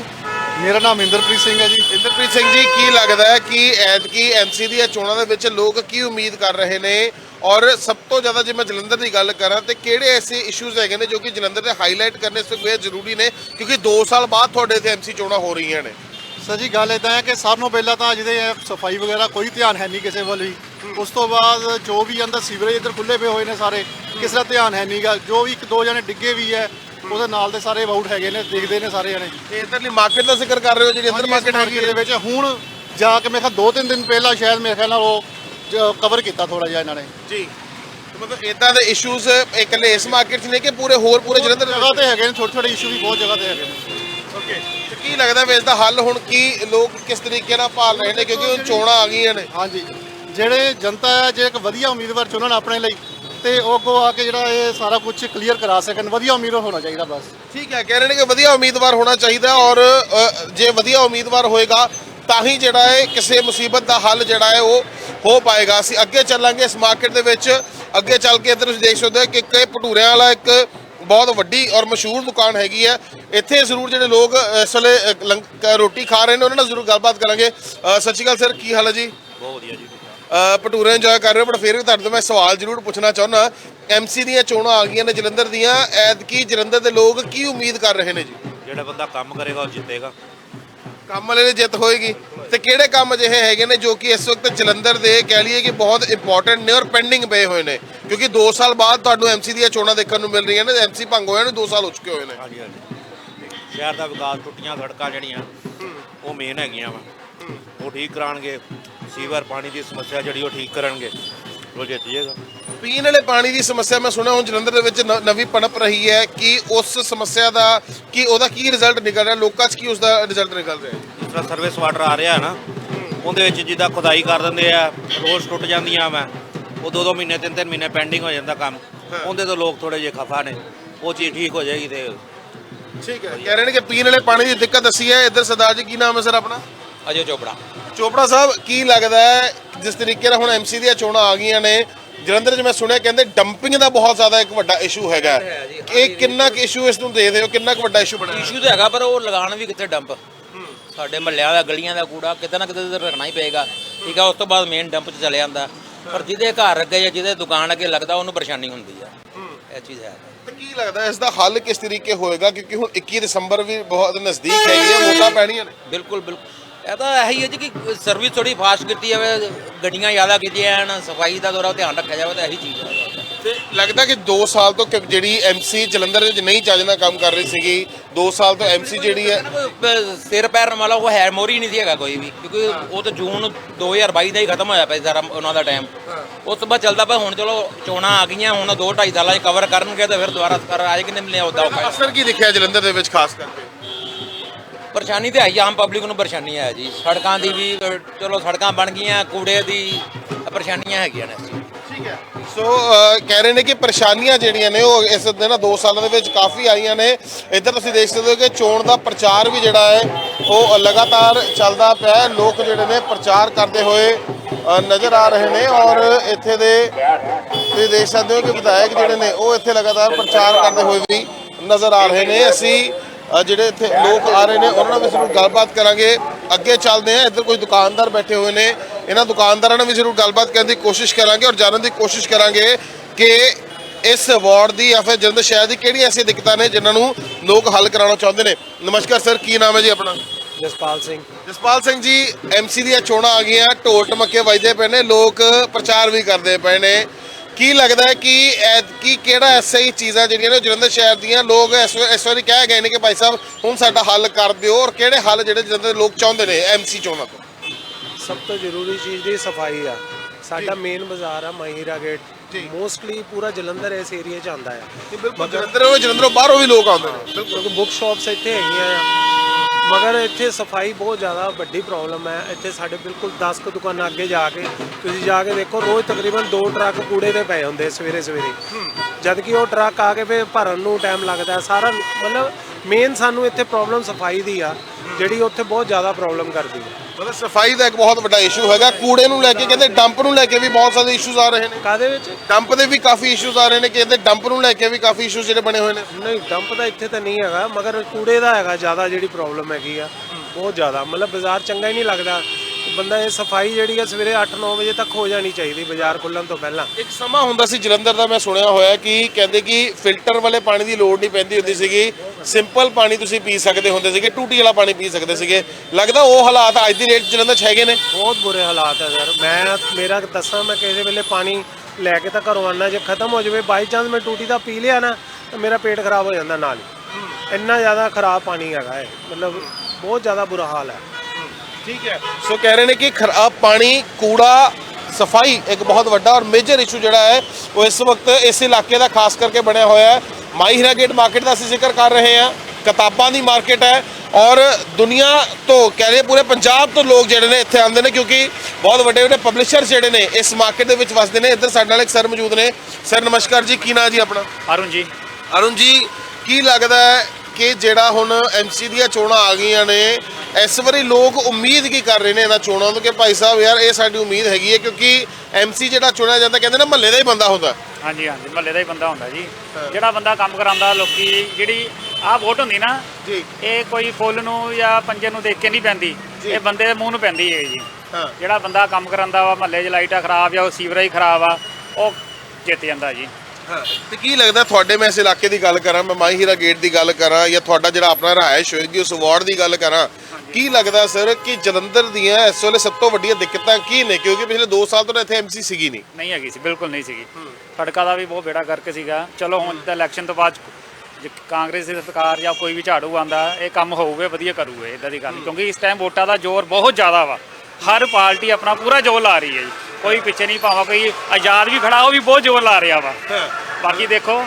ਮੇਰਾ ਨਾਮ ਇੰਦਰਪ੍ਰੀਤ ਸਿੰਘ ਹੈ ਜੀ। ਇੰਦਰਪ੍ਰੀਤ ਸਿੰਘ ਜੀ ਕੀ ਲੱਗਦਾ ਹੈ ਕਿ ਐਤਕੀ ਐਮਸੀ ਦੀਆਂ ਚੋਣਾਂ ਦੇ ਵਿੱਚ ਲੋਕ ਕੀ ਉਮੀਦ ਕਰ ਰਹੇ ਨੇ? ਔਰ ਸਭ ਤੋਂ ਜ਼ਿਆਦਾ ਜੇ ਮੈਂ ਜਲੰਧਰ ਦੀ ਗੱਲ ਕਰਾਂ ਤੇ ਕਿਹੜੇ ਐਸੇ ਇਸ਼ੂਜ਼ ਹੈਗੇ ਨੇ ਜੋ ਕਿ ਜਲੰਧਰ ਦੇ ਹਾਈਲਾਈਟ ਕਰਨੇ ਇਸ ਵੇ ਜ਼ਰੂਰੀ ਨੇ? ਕਿਉਂਕਿ 2 ਸਾਲ ਬਾਅਦ ਤੁਹਾਡੇ ਇੱਥੇ ਐਮਸੀ ਚੋਣਾਂ ਹੋ ਰਹੀਆਂ ਨੇ। ਸਰ ਜੀ ਗੱਲ ਇਦਾਂ ਹੈ ਕਿ ਸਭ ਨੂੰ ਪਹਿਲਾਂ ਤਾਂ ਜਿਹਦੇ ਸਫ਼ਾਈ ਵਗੈਰਾ ਕੋਈ ਧਿਆਨ ਹੈ ਨਹੀਂ ਕਿਸੇ ਵੱਲ ਵੀ। ਉਸ ਤੋਂ ਬਾਅਦ ਜੋ ਵੀ ਅੰਦਰ ਸੀਵਰੇਜ ਇੱਧਰ ਖੁੱਲੇ ਪਏ ਹੋਏ ਨੇ ਸਾਰੇ ਕਿਸੇ ਦਾ ਧਿਆਨ ਹੈ ਨਹੀਂਗਾ ਜੋ ਵੀ ਇੱਕ ਦੋ ਜਣੇ ਡਿੱਗੇ ਵੀ ਹੈ ਉਹਦੇ ਨਾਲ ਦੇ ਸਾਰੇ ਅਬਾਊਟ ਹੈਗੇ ਨੇ ਦੇਖਦੇ ਨੇ ਸਾਰੇ ਜਣੇ। ਤੇ ਇਧਰਲੀ ਮਾਰਕੀਟ ਦਾ ਜ਼ਿਕਰ ਕਰ ਰਹੇ ਹੋ ਜਿਹੜੀ ਅੰਦਰ ਮਾਰਕੀਟ ਹੈਗੀ ਦੇ ਵਿੱਚ ਹੁਣ ਜਾ ਕੇ ਮੈਂ ਕਿਹਾ ਦੋ ਤਿੰਨ ਦਿਨ ਪਹਿਲਾਂ ਸ਼ਾਇਦ ਮੇਰੇ ਖਿਆਲ ਨਾਲ ਉਹ ਕਵਰ ਕੀਤਾ ਥੋੜਾ ਜਿਹਾ ਇਹਨਾਂ ਨੇ। ਜੀ। ਮਤਲਬ ਇਦਾਂ ਦੇ ਇਸ਼ੂਜ਼ ਇਕੱਲੇ ਇਸ ਮਾਰਕੀਟ 'ਚ ਨੇ ਕਿ ਪੂਰੇ ਹੋਰ ਪੂਰੇ ਜਲੰਧਰ ਜਗ੍ਹਾ ਤੇ ਹੈਗੇ ਨੇ ਛੋਟੇ ਛੋਟੇ ਇਸ਼ੂ ਵੀ ਬਹੁਤ ਜਗ੍ਹਾ ਤੇ ਹੈਗੇ ਨੇ। ਓਕੇ ਤੇ ਕੀ ਲੱਗਦਾ ਵੀ ਇਸ ਦਾ ਹੱਲ ਹੁਣ ਕੀ ਲੋਕ ਕਿਸ ਤਰੀਕੇ ਨਾਲ ਭਾਲ ਰਹੇ ਨੇ ਕਿਉਂਕਿ ਹੁਣ ਚੋਣਾਂ ਆ ਗਈਆਂ ਨੇ। ਹਾਂਜੀ। ਜਿਹੜੇ ਜਨਤਾ ਹੈ ਜੇ ਇੱਕ ਵਧੀਆ ਉਮੀਦਵਾਰ ਚੁਣਨ ਆਪਣੇ ਲਈ ਤੇ ਉਹ ਅੱਗੋਂ ਆ ਕੇ ਜਿਹੜਾ ਇਹ ਸਾਰਾ ਕੁਝ ਕਲੀਅਰ ਕਰਾ ਸਕਣ। ਵਧੀਆ ਉਮੀਦਵਾਰ ਹੋਣਾ ਚਾਹੀਦਾ ਬਸ। ਠੀਕ ਹੈ ਕਹਿ ਰਹੇ ਨੇ ਕਿ ਵਧੀਆ ਉਮੀਦਵਾਰ ਹੋਣਾ ਚਾਹੀਦਾ ਔਰ ਅ, ਜੇ ਵਧੀਆ ਉਮੀਦਵਾਰ ਹੋਏਗਾ ਤਾਂ ਹੀ ਜਿਹੜਾ ਹੈ ਕਿਸੇ ਮੁਸੀਬਤ ਦਾ ਹੱਲ ਜਿਹੜਾ ਹੈ ਉਹ ਹੋ ਪਾਏਗਾ। ਅਸੀਂ ਅੱਗੇ ਚੱਲਾਂਗੇ ਇਸ ਮਾਰਕੀਟ ਦੇ ਵਿੱਚ। ਅੱਗੇ ਚੱਲ ਕੇ ਇੱਧਰ ਤੁਸੀਂ ਦੇਖ ਸਕਦੇ ਹੋ ਕਿ ਇੱਕ ਇਹ ਭਟੂਰਿਆਂ ਵਾਲਾ ਇੱਕ ਬਹੁਤ ਵੱਡੀ ਔਰ ਮਸ਼ਹੂਰ ਦੁਕਾਨ ਹੈਗੀ ਹੈ। ਇੱਥੇ ਜ਼ਰੂਰ ਜਿਹੜੇ ਲੋਕ ਇਸ ਵੇਲੇ ਅ, ਲੰਗ- ਰੋਟੀ ਖਾ ਰਹੇ ਨੇ ਉਹਨਾਂ ਨਾਲ ਜ਼ਰੂਰ ਗੱਲਬਾਤ ਕਰਾਂਗੇ। ਅ, ਸਤਿ ਸ਼੍ਰੀ ਅਕਾਲ ਸਰ ਕੀ ਹਾਲ ਹੈ ਜੀ? ਬਹੁਤ ਵਧੀਆ ਜੀ। ਭਟੂਰੇ ਇੰਜੋਏ ਕਰ ਰਹੇ ਹੋ ਬਟ ਫਿਰ ਵੀ ਤੁਹਾਡੇ ਤੋਂ ਮੈਂ ਸਵਾਲ ਜ਼ਰੂਰ ਪੁੱਛਣਾ ਚਾਹੁੰਦਾ। ਐਮਸੀ ਦੀਆਂ ਚੋਣਾਂ ਆ ਗਈਆਂ ਨੇ ਜਲੰਧਰ ਦੀਆਂ। ਐਤਕੀ ਜਲੰਧਰ ਦੇ ਲੋਕ ਕੀ ਉਮੀਦ ਕਰ ਰਹੇ ਨੇ ਜੀ? ਜਿਹੜਾ ਬੰਦਾ ਕੰਮ ਕਰੇਗਾ ਉਹ ਜਿੱਤੇਗਾ। ਕੰਮ ਵਾਲੇ ਦੀ ਜਿੱਤ ਹੋਏਗੀ। ਤੇ ਕਿਹੜੇ ਕੰਮ ਅਜਿਹੇ ਹੈਗੇ ਨੇ ਜੋ ਕਿ ਇਸ ਵਕਤ ਜਲੰਧਰ ਦੇ ਕਹਿ ਲਈਏ ਕਿ ਬਹੁਤ ਇੰਪੋਰਟੈਂਟ ਨੇ ਔਰ ਪੈਂਡਿੰਗ ਪਏ ਹੋਏ ਨੇ? ਕਿਉਂਕਿ 2 ਸਾਲ ਬਾਅਦ ਤੁਹਾਨੂੰ ਐਮਸੀ ਦੀਆਂ ਚੋਣਾਂ ਦੇਖਣ ਨੂੰ ਮਿਲ ਰਹੀਆਂ ਨੇ। ਐਮਸੀ ਭੰਗ ਹੋਇਆ ਨੇ 2 ਸਾਲ ਹੋ ਚੁੱਕੇ ਹੋਏ ਨੇ। ਹਾਂਜੀ ਹਾਂਜੀ। ਸ਼ਹਿਰ ਦਾ ਵਿਕਾਸ ਟੁੱਟੀਆਂ ਸੜਕਾਂ ਜਿਹੜੀਆਂ ਉਹ ਮੇਨ ਹੈਗੀਆਂ ਵਾ। ਉਹ ਠੀਕ ਕਰਾਣਗੇ ਸੀਵਰ ਪਾਣੀ ਦੀ ਸਮੱਸਿਆ ਜਿਹੜੀ ਉਹ ਠੀਕ ਕਰਨਗੇ। ਉਹ ਜਿੱਤ ਜਾਏਗਾ। ਪੀਣ ਵਾਲੇ ਪਾਣੀ ਦੀ ਸਮੱਸਿਆ ਮੈਂ ਸੁਣਿਆ ਹੁਣ ਜਲੰਧਰ ਦੇ ਵਿੱਚ ਨ- ਨਵੀਂ ਪਣਪ ਰਹੀ ਹੈ ਕਿ ਉਸ ਸਮੱਸਿਆ ਦਾ ਕੀ ਉਹਦਾ ਕੀ ਰਿਜ਼ਲਟ ਨਿਕਲ ਰਿਹਾ ਲੋਕਾਂ 'ਚ ਕੀ ਉਸ ਦਾ ਰਿਜ਼ਲਟ ਨਿਕਲ ਰਿਹਾ? ਹੈ ਜਿਸ ਤਰ੍ਹਾਂ ਸਰਵਿਸ ਵਾਟਰ ਆ ਰਿਹਾ ਨਾ ਉਹਦੇ ਵਿੱਚ ਜਿੱਦਾਂ ਖੁਦਾਈ ਕਰ ਦਿੰਦੇ ਆ ਰੋਜ਼ ਟੁੱਟ ਜਾਂਦੀਆਂ ਵਾ ਉਹ ਦੋ ਦੋ ਮਹੀਨੇ ਤਿੰਨ ਤਿੰਨ ਮਹੀਨੇ ਪੈਂਡਿੰਗ ਹੋ ਜਾਂਦਾ ਕੰਮ। ਉਹਦੇ ਤੋਂ ਲੋਕ ਥੋੜੇ ਜਿਹੇ ਖਫਾ ਨੇ ਉਹ ਚੀਜ਼ ਠੀਕ ਹੋ ਜਾਏਗੀ ਤੇ ਠੀਕ ਹੈ। ਕਹਿ ਰਹੇ ਨੇ ਕਿ ਪੀਣ ਵਾਲੇ ਪਾਣੀ ਦੀ ਦਿੱਕਤ ਦੱਸੀ ਹੈ। ਇੱਧਰ ਸਰਦਾਰ ਜੀ ਕੀ ਨਾਮ ਹੈ ਸਰ ਆਪਣਾ? ਅਜੇ ਚੋਪੜਾ। ਚੋਪੜਾ ਸਾਹਿਬ ਕੀ ਲੱਗਦਾ ਹੈ ਜਿਸ ਤਰੀਕੇ ਨਾਲ ਹੁਣ ਐਮਸੀ ਦੀਆਂ ਚੋਣਾਂ ਆ ਗਈਆਂ ਨੇ ਜਲੰਧਰ 'ਚ ਮੈਂ ਸੁਣਿਆ ਕਹਿੰਦੇ ਡੰਪਿੰਗ ਦਾ ਬਹੁਤ ਜ਼ਿਆਦਾ ਇੱਕ ਵੱਡਾ ਇਸ਼ੂ ਹੈਗਾ। ਇਹ ਕਿੰਨਾ ਕੁ ਇਸ਼ੂ ਇਸ ਨੂੰ ਦੇਖਦੇ ਹੋ ਕਿੰਨਾ ਕੁ ਵੱਡਾ ਇਸ਼ੂ ਬਣਿਆ? ਇਸ਼ੂ ਤਾਂ ਹੈਗਾ ਪਰ ਉਹ ਲਗਾਉਣ ਵੀ ਕਿੱਥੇ ਡੰਪ ਸਾਡੇ ਮਹੱਲਿਆਂ ਦਾ ਗਲੀਆਂ ਦਾ ਕੂੜਾ ਕਿਤੇ ਨਾ ਕਿਤੇ ਰੱਖਣਾ ਹੀ ਪਏਗਾ। ਠੀਕ ਆ ਉਸ ਤੋਂ ਬਾਅਦ ਮੇਨ ਡੰਪ 'ਚ ਚਲੇ ਜਾਂਦਾ। ਪਰ ਜਿਹਦੇ ਘਰ ਅੱਗੇ ਜਾਂ ਜਿਹਦੇ ਦੁਕਾਨ ਅੱਗੇ ਲੱਗਦਾ ਉਹਨੂੰ ਪਰੇਸ਼ਾਨੀ ਹੁੰਦੀ ਆ। ਇਹ ਚੀਜ਼ ਹੈ। ਤੇ ਕੀ ਲੱਗਦਾ ਇਸ ਦਾ ਹੱਲ ਕਿਸ ਤਰੀਕੇ ਹੋਏਗਾ? ਕਿਉਂਕਿ ਹੁਣ 21 ਦਸੰਬਰ ਵੀ ਬਹੁਤ ਨਜ਼ਦੀਕ ਹੈਗੀ ਹੈ ਵੋਟਾਂ ਪੈਣੀਆਂ ਨੇ। ਬਿਲਕੁਲ ਬਿਲਕੁਲ। ਇਹ ਤਾਂ ਇਹੀ ਹੈ ਜੀ ਕਿ ਸਰਵਿਸ ਥੋੜੀ ਫਾਸਟ ਕੀਤੀ ਜਾਵੇ ਗੱਡੀਆਂ ਜ਼ਿਆਦਾ ਕੀਤੀਆਂ ਜਾਣ ਸਫ਼ਾਈ ਦਾ ਥੋੜਾ ਧਿਆਨ ਰੱਖਿਆ ਜਾਵੇ ਤਾਂ ਇਹੀ ਚੀਜ਼ ਹੈ। ਤੇ ਲੱਗਦਾ ਕਿ 2 ਸਾਲ ਤੋਂ ਕਿ ਜਿਹੜੀ ਐਮਸੀ ਜਲੰਧਰ ਵਿੱਚ ਨਹੀਂ ਚੱਜ ਨਾਲ ਕੰਮ ਕਰ ਰਹੀ ਸੀਗੀ 2 ਸਾਲ ਤੋਂ ਐਮਸੀ ਜਿਹੜੀ ਹੈ ਕੋਈ ਸਿਰ ਪੈਰ ਵਾਲਾ ਉਹ ਹੈ ਮੋਰੀ ਨਹੀਂ ਸੀ ਹੈਗਾ ਕੋਈ ਵੀ ਕਿਉਂਕਿ ਉਹ ਤਾਂ ਜੂਨ 2022 ਦਾ ਹੀ ਖਤਮ ਹੋਇਆ ਪਿਆ ਸਾਰਾ ਉਹਨਾਂ ਦਾ ਟਾਈਮ ਉਸ ਤੋਂ ਬਾਅਦ ਚੱਲਦਾ ਪਿਆ ਹੁਣ ਚਲੋ ਚੋਣਾਂ ਆ ਗਈਆਂ ਹੁਣ 2 2.5 ਸਾਲਾਂ 'ਚ ਕਵਰ ਕਰਨਗੇ ਤਾਂ ਫਿਰ ਦੁਬਾਰਾ ਕਰ ਆਏ ਕਿ ਨਹੀਂ ਮਿਲਿਆ ਹੈ। ਅਸਰ ਕੀ ਦਿਖਿਆ ਜਲੰਧਰ ਦੇ ਵਿੱਚ ਖਾਸ ਕਰਕੇ? ਪਰੇਸ਼ਾਨੀ ਤੇ ਆਈ ਆਮ ਪਬਲਿਕ ਨੂੰ ਪਰੇਸ਼ਾਨੀ ਹੈ ਜੀ। ਸੜਕਾਂ ਦੀ ਵੀ ਚਲੋ ਸੜਕਾਂ ਬਣ ਗਈਆਂ, ਕੂੜੇ ਦੀ ਪਰੇਸ਼ਾਨੀਆਂ ਹੈਗੀਆਂ ਨੇ। ਠੀਕ ਹੈ। ਸੋ ਕਹਿ ਰਹੇ ਨੇ ਕਿ ਪਰੇਸ਼ਾਨੀਆਂ ਜਿਹੜੀਆਂ ਨੇ, ਉਹ ਇਸ ਦੇ ਨਾ 2 ਸਾਲਾਂ ਦੇ ਵਿੱਚ ਕਾਫੀ ਆਈਆਂ ਨੇ। ਇੱਧਰ ਤੁਸੀਂ ਦੇਖ ਸਕਦੇ ਹੋ ਕਿ ਚੋਣ ਦਾ ਪ੍ਰਚਾਰ ਵੀ ਜਿਹੜਾ ਹੈ, ਉਹ ਲਗਾਤਾਰ ਚੱਲਦਾ ਪਿਆ ਹੈ। ਲੋਕ ਜਿਹੜੇ ਨੇ ਪ੍ਰਚਾਰ ਕਰਦੇ ਹੋਏ ਨਜ਼ਰ ਆ ਰਹੇ ਨੇ ਔਰ ਇੱਥੇ ਦੇ ਤੁਸੀਂ ਦੇਖ ਸਕਦੇ ਹੋ ਕਿ ਵਿਧਾਇਕ ਜਿਹੜੇ ਨੇ, ਉਹ ਇੱਥੇ ਲਗਾਤਾਰ ਪ੍ਰਚਾਰ ਕਰਦੇ ਹੋਏ ਵੀ ਨਜ਼ਰ ਆ ਰਹੇ ਨੇ। ਅਸੀਂ ਜਿਹੜੇ ਇੱਥੇ ਲੋਕ ਆ ਰਹੇ ਨੇ ਉਹਨਾਂ ਨਾਲ ਵੀ ਜ਼ਰੂਰ ਗੱਲਬਾਤ ਕਰਾਂਗੇ। ਅੱਗੇ ਚੱਲਦੇ ਹਾਂ। ਇੱਧਰ ਕੁਝ ਦੁਕਾਨਦਾਰ ਬੈਠੇ ਹੋਏ ਨੇ। ਇਹਨਾਂ ਦੁਕਾਨਦਾਰਾਂ ਨਾਲ ਵੀ ਜ਼ਰੂਰ ਗੱਲਬਾਤ ਕਰਨ ਦੀ ਕੋਸ਼ਿਸ਼ ਕਰਾਂਗੇ ਔਰ ਜਾਣਨ ਦੀ ਕੋਸ਼ਿਸ਼ ਕਰਾਂਗੇ ਕਿ ਇਸ ਵਾਰਡ ਦੀ ਜਾਂ ਫਿਰ ਜਲੰਧਰ ਸ਼ਹਿਰ ਦੀ ਕਿਹੜੀਆਂ ਐਸੀਆਂ ਦਿੱਕਤਾਂ ਨੇ ਜਿਨ੍ਹਾਂ ਨੂੰ ਲੋਕ ਹੱਲ ਕਰਾਉਣਾ ਚਾਹੁੰਦੇ ਨੇ। ਨਮਸਕਾਰ ਸਰ ਕੀ ਨਾਮ ਹੈ ਜੀ ਆਪਣਾ? ਜਸਪਾਲ ਸਿੰਘ। ਜਸਪਾਲ ਸਿੰਘ ਜੀ ਐਮਸੀ ਦੀਆਂ ਚੋਣਾਂ ਆ ਗਈਆਂ। ਢੋਲ ਟਮੱਕੇ ਵੱਜਦੇ ਪਏ ਨੇ। ਲੋਕ ਪ੍ਰਚਾਰ ਵੀ ਕਰਦੇ ਪਏ ਨੇ। ਕੀ ਲੱਗਦਾ ਹੈ ਕਿ ਕੀ ਕਿਹੜਾ ਐਸਾ ਹੀ ਚੀਜ਼ਾਂ ਜਿਹੜੀਆਂ ਨੇ ਜਲੰਧਰ ਸ਼ਹਿਰ ਦੀਆਂ ਲੋਕ ਇਸ ਵਾਰੀ ਕਹਿ ਗਏ ਨੇ ਕਿ ਭਾਈ ਸਾਹਿਬ ਹੁਣ ਸਾਡਾ ਹੱਲ ਕਰ ਦਿਓ ਔਰ ਕਿਹੜੇ ਹੱਲ ਜਿਹੜੇ ਜਲੰਧਰ ਦੇ ਲੋਕ ਚਾਹੁੰਦੇ ਨੇ ਐਮਸੀ ਚੋਣਾਂ ਤੋਂ? ਸਭ ਤੋਂ ਜ਼ਰੂਰੀ ਚੀਜ਼ ਦੀ ਸਫ਼ਾਈ ਆ। ਸਾਡਾ ਮੇਨ ਬਾਜ਼ਾਰ ਆ ਮਾਹੀਰਾ ਗੇਟ। ਮੋਸਟਲੀ ਪੂਰਾ ਜਲੰਧਰ ਇਸ ਏਰੀਆ 'ਚ ਆਉਂਦਾ ਆ। ਬਿਲਕੁਲ ਜਲੰਧਰੋਂ ਜਲੰਧਰੋਂ ਬਾਹਰੋਂ ਵੀ ਲੋਕ ਆਉਂਦੇ ਨੇ। ਕਿਉਂਕਿ ਬੁੱਕ ਸ਼ਾਪਸ ਇੱਥੇ ਹੈਗੀਆਂ ਆ। ਮਗਰ ਇੱਥੇ ਸਫ਼ਾਈ ਬਹੁਤ ਜ਼ਿਆਦਾ ਵੱਡੀ ਪ੍ਰੋਬਲਮ ਹੈ। ਇੱਥੇ ਸਾਡੇ ਬਿਲਕੁਲ 10 ਕੁ ਦੁਕਾਨਾਂ ਅੱਗੇ ਜਾ ਕੇ ਤੁਸੀਂ ਜਾ ਕੇ ਦੇਖੋ ਰੋਜ਼ ਤਕਰੀਬਨ 2 ਟਰੱਕ ਕੂੜੇ ਦੇ ਪਏ ਹੁੰਦੇ ਸਵੇਰੇ ਸਵੇਰੇ ਜਦ ਕਿ ਉਹ ਟਰੱਕ ਆ ਕੇ ਫਿਰ ਭਰਨ ਨੂੰ ਟਾਈਮ ਲੱਗਦਾ। ਸਾਰਾ ਮਤਲਬ ਮੇਨ ਸਾਨੂੰ ਇੱਥੇ ਪ੍ਰੋਬਲਮ ਸਫ਼ਾਈ ਦੀ ਆ ਜਿਹੜੀ ਉੱਥੇ ਬਹੁਤ ਜ਼ਿਆਦਾ ਪ੍ਰੋਬਲਮ ਕਰਦੀ ਹੈ ਮਤਲਬ ਸਫ਼ਾਈ ਦਾ ਇੱਕ ਬਹੁਤ ਵੱਡਾ ਇਸ਼ੂ ਹੈਗਾ। ਕੂੜੇ ਨੂੰ ਲੈ ਕੇ ਕਹਿੰਦੇ ਡੰਪ ਨੂੰ ਲੈ ਕੇ ਵੀ ਬਹੁਤ ਸਾਰੇ ਇਸ਼ੂਜ਼ ਆ ਰਹੇ ਨੇ। ਕਾਦੇ ਵਿੱਚ? ਡੰਪ ਦੇ ਵੀ ਕਾਫੀ ਇਸ਼ੂਜ਼ ਆ ਰਹੇ ਨੇ ਕਹਿੰਦੇ ਡੰਪ ਨੂੰ ਲੈ ਕੇ ਵੀ ਕਾਫੀ ਇਸ਼ੂਜ਼ ਜਿਹੜੇ ਬਣੇ ਹੋਏ ਨੇ। ਨਹੀਂ ਡੰਪ ਤਾਂ ਇੱਥੇ ਤਾਂ ਨਹੀਂ ਹੈਗਾ ਮਗਰ ਕੂੜੇ ਦਾ ਹੈਗਾ ਜ਼ਿਆਦਾ ਜਿਹੜੀ ਪ੍ਰੋਬਲਮ ਹੈਗੀ ਆ ਬਹੁਤ ਜ਼ਿਆਦਾ। ਮਤਲਬ ਬਾਜ਼ਾਰ ਚੰਗਾ ਹੀ ਨਹੀਂ ਲੱਗਦਾ। ਬੰਦਾ ਇਹ ਸਫ਼ਾਈ ਜਿਹੜੀ ਆ ਸਵੇਰੇ 8-9 ਵਜੇ ਤੱਕ ਹੋ ਜਾਣੀ ਚਾਹੀਦੀ ਬਾਜ਼ਾਰ ਖੁੱਲਣ ਤੋਂ ਪਹਿਲਾਂ। ਇੱਕ ਸਮਾਂ ਹੁੰਦਾ ਸੀ ਜਲੰਧਰ ਦਾ ਮੈਂ ਸੁਣਿਆ ਹੋਇਆ ਕਿ ਕਹਿੰਦੇ ਕਿ ਫਿਲਟਰ ਵਾਲੇ ਪਾਣੀ ਦੀ ਲੋੜ ਨਹੀਂ ਪੈਂਦੀ ਹੁੰਦੀ ਸੀਗੀ। ਸਿੰਪਲ ਪਾਣੀ ਤੁਸੀਂ ਪੀ ਸਕਦੇ ਹੁੰਦੇ ਸੀਗੇ ਟੂਟੀ ਵਾਲਾ ਪਾਣੀ ਪੀ ਸਕਦੇ ਸੀਗੇ। ਲੱਗਦਾ ਉਹ ਹਾਲਾਤ ਅੱਜ ਦੀ ਰੇਟ ਜਲੰਧਰ 'ਚ ਹੈਗੇ ਨੇ? ਬਹੁਤ ਬੁਰੇ ਹਾਲਾਤ ਹੈ ਸਰ। ਮੈਂ ਮੇਰਾ ਦੱਸਾਂ ਮੈਂ ਕਿਸੇ ਵੇਲੇ ਪਾਣੀ ਲੈ ਕੇ ਤਾਂ ਘਰੋਂ ਆਉਣਾ ਜੇ ਖਤਮ ਹੋ ਜਾਵੇ ਬਾਈ ਚਾਂਸ ਮੈਂ ਟੂਟੀ ਦਾ ਪੀ ਲਿਆ ਨਾ ਤਾਂ ਮੇਰਾ ਪੇਟ ਖਰਾਬ ਹੋ ਜਾਂਦਾ ਨਾਲ ਹੀ। ਇੰਨਾ ਜ਼ਿਆਦਾ ਖਰਾਬ ਪਾਣੀ ਹੈਗਾ ਹੈ ਮਤਲਬ ਬਹੁਤ ਜ਼ਿਆਦਾ ਬੁਰਾ ਹਾਲ ਹੈ। ਠੀਕ ਹੈ। ਸੋ ਕਹਿ ਰਹੇ ਨੇ ਕਿ ਖਰਾਬ ਪਾਣੀ ਕੂੜਾ ਸਫ਼ਾਈ ਇੱਕ ਬਹੁਤ ਵੱਡਾ ਔਰ ਮੇਜਰ ਇਸ਼ੂ ਜਿਹੜਾ ਹੈ ਉਹ ਇਸ ਵਕਤ ਇਸ ਇਲਾਕੇ ਦਾ ਖਾਸ ਕਰਕੇ ਬਣਿਆ ਹੋਇਆ ਹੈ। ਮਾਈ ਹੀਰਾ ਗੇਟ ਮਾਰਕੀਟ ਦਾ ਅਸੀਂ ਜ਼ਿਕਰ ਕਰ ਰਹੇ ਹਾਂ। ਕਿਤਾਬਾਂ ਦੀ ਮਾਰਕੀਟ ਹੈ ਔਰ ਦੁਨੀਆ ਤੋਂ ਕਹਿ ਰਹੇ ਪੂਰੇ ਪੰਜਾਬ ਤੋਂ ਲੋਕ ਜਿਹੜੇ ਨੇ ਇੱਥੇ ਆਉਂਦੇ ਨੇ ਕਿਉਂਕਿ ਬਹੁਤ ਵੱਡੇ ਵੱਡੇ ਪਬਲਿਸ਼ਰ ਜਿਹੜੇ ਨੇ ਇਸ ਮਾਰਕੀਟ ਦੇ ਵਿੱਚ ਵਸਦੇ ਨੇ। ਇੱਧਰ ਸਾਡੇ ਨਾਲ ਇੱਕ ਸਰ ਮੌਜੂਦ ਨੇ। ਸਰ ਨਮਸਕਾਰ ਜੀ ਕੀ ਨਾਂ ਜੀ ਆਪਣਾ? ਅਰੁਣ ਜੀ। ਅਰੁਣ ਜੀ ਕੀ ਲੱਗਦਾ ਹੈ ਕਿ ਜਿਹੜਾ ਹੁਣ ਐਮਸੀ ਦੀਆਂ ਚੋਣਾਂ ਆ ਗਈਆਂ ਨੇ ਇਸ ਵਾਰੀ ਲੋਕ ਉਮੀਦ ਕੀ ਕਰ ਰਹੇ ਨੇ ਇਹਨਾਂ ਚੋਣਾਂ ਤੋਂ ਕਿ ਭਾਈ ਸਾਹਿਬ ਯਾਰ ਇਹ ਸਾਡੀ ਉਮੀਦ ਹੈਗੀ ਹੈ ਕਿਉਂਕਿ ਐਮਸੀ ਜਿਹੜਾ ਚੁਣਿਆ ਜਾਂਦਾ ਕਹਿੰਦੇ ਨੇ ਮਹੱਲੇ ਦਾ ਹੀ ਬੰਦਾ ਹੁੰਦਾ। ਹਾਂਜੀ ਹਾਂਜੀ ਮਹੱਲੇ ਦਾ ਹੀ ਬੰਦਾ ਹੁੰਦਾ ਜੀ। ਜਿਹੜਾ ਬੰਦਾ ਕੰਮ ਕਰਾਉਂਦਾ ਲੋਕੀ ਜਿਹੜੀ ਆਹ ਵੋਟ ਹੁੰਦੀ ਨਾ ਜੀ। ਇਹ ਕੋਈ ਫੁੱਲ ਨੂੰ ਜਾਂ ਪੰਜੇ ਨੂੰ ਦੇਖ ਕੇ ਨਹੀਂ ਪੈਂਦੀ। ਇਹ ਬੰਦੇ ਦੇ ਮੂੰਹ ਨੂੰ ਪੈਂਦੀ ਹੈ ਜੀ। ਜਿਹੜਾ ਬੰਦਾ ਕੰਮ ਕਰਾਉਂਦਾ ਵਾ ਮਹੱਲੇ 'ਚ ਲਾਈਟਾਂ ਖਰਾਬ ਜਾਂ ਉਹ ਸੀਵਰੇਜ ਖਰਾਬ ਆ ਉਹ ਜਿੱਤ ਜਾਂਦਾ ਜੀ। ਤੇ ਕੀ ਲੱਗਦਾ ਤੁਹਾਡੇ ਮੈਂ ਇਸ ਇਲਾਕੇ ਦੀ ਗੱਲ ਕਰਾਂ ਮੈਂ ਮਾਈ ਹੀਰਾ ਗੇਟ ਦੀ ਗੱਲ ਕਰਾਂ ਜਾਂ ਤੁਹਾਡਾ ਜਿਹੜਾ ਆਪਣਾ ਰਹਾਇਸ਼ ਹੋਏਗੀ ਉਸ ਵਾਰਡ ਦੀ ਗੱਲ ਕਰਾਂ ਕੀ ਲੱਗਦਾ ਸਰ ਕਿ ਜਲੰਧਰ ਦੀਆਂ ਇਸ ਵੇਲੇ ਸਭ ਤੋਂ ਵੱਡੀਆਂ ਦਿੱਕਤਾਂ ਕੀ ਨੇ? ਕਿਉਂਕਿ ਪਿਛਲੇ 2 ਸਾਲ ਤੋਂ ਇੱਥੇ ਐਮਸੀ ਸੀਗੀ ਨਹੀਂ। ਨਹੀਂ ਹੈਗੀ ਸੀ ਬਿਲਕੁਲ ਨਹੀਂ ਸੀਗੀ। ਸੜਕਾਂ ਦਾ ਵੀ ਬਹੁਤ ਬੇੜਾ ਕਰਕੇ ਸੀਗਾ। ਚਲੋ ਹੁਣ ਤਾਂ ਇਲੈਕਸ਼ਨ ਤੋਂ ਬਾਅਦ ਜੇ ਕਾਂਗਰਸ ਦੀ ਸਰਕਾਰ ਜਾਂ ਕੋਈ ਵੀ ਝਾੜੂ ਆਂਦਾ ਇਹ ਕੰਮ ਹੋਊਗੇ ਵਧੀਆ ਕਰੂਗੇ ਇਦਾਂ ਦੀ ਗੱਲ। ਕਿਉਂਕਿ ਇਸ ਟਾਈਮ ਵੋਟਾਂ ਦਾ ਜ਼ੋਰ ਬਹੁਤ ਜ਼ਿਆਦਾ ਵਾ। ਹਰ ਪਾਰਟੀ ਆਪਣਾ ਪੂਰਾ ਜ਼ੋਰ ਲਾ ਰਹੀ ਹੈ ਜੀ। ਕੋਈ ਪਿੱਛੇ ਨਹੀਂ ਭਾਵੇਂ ਕੋਈ ਆਜ਼ਾਦ ਵੀ ਖੜਾ ਉਹ ਵੀ ਬਹੁਤ ਜ਼ੋਰ ਲਾ ਰਿਹਾ ਵਾ। ਬਾਕੀ ਦੇਖੋ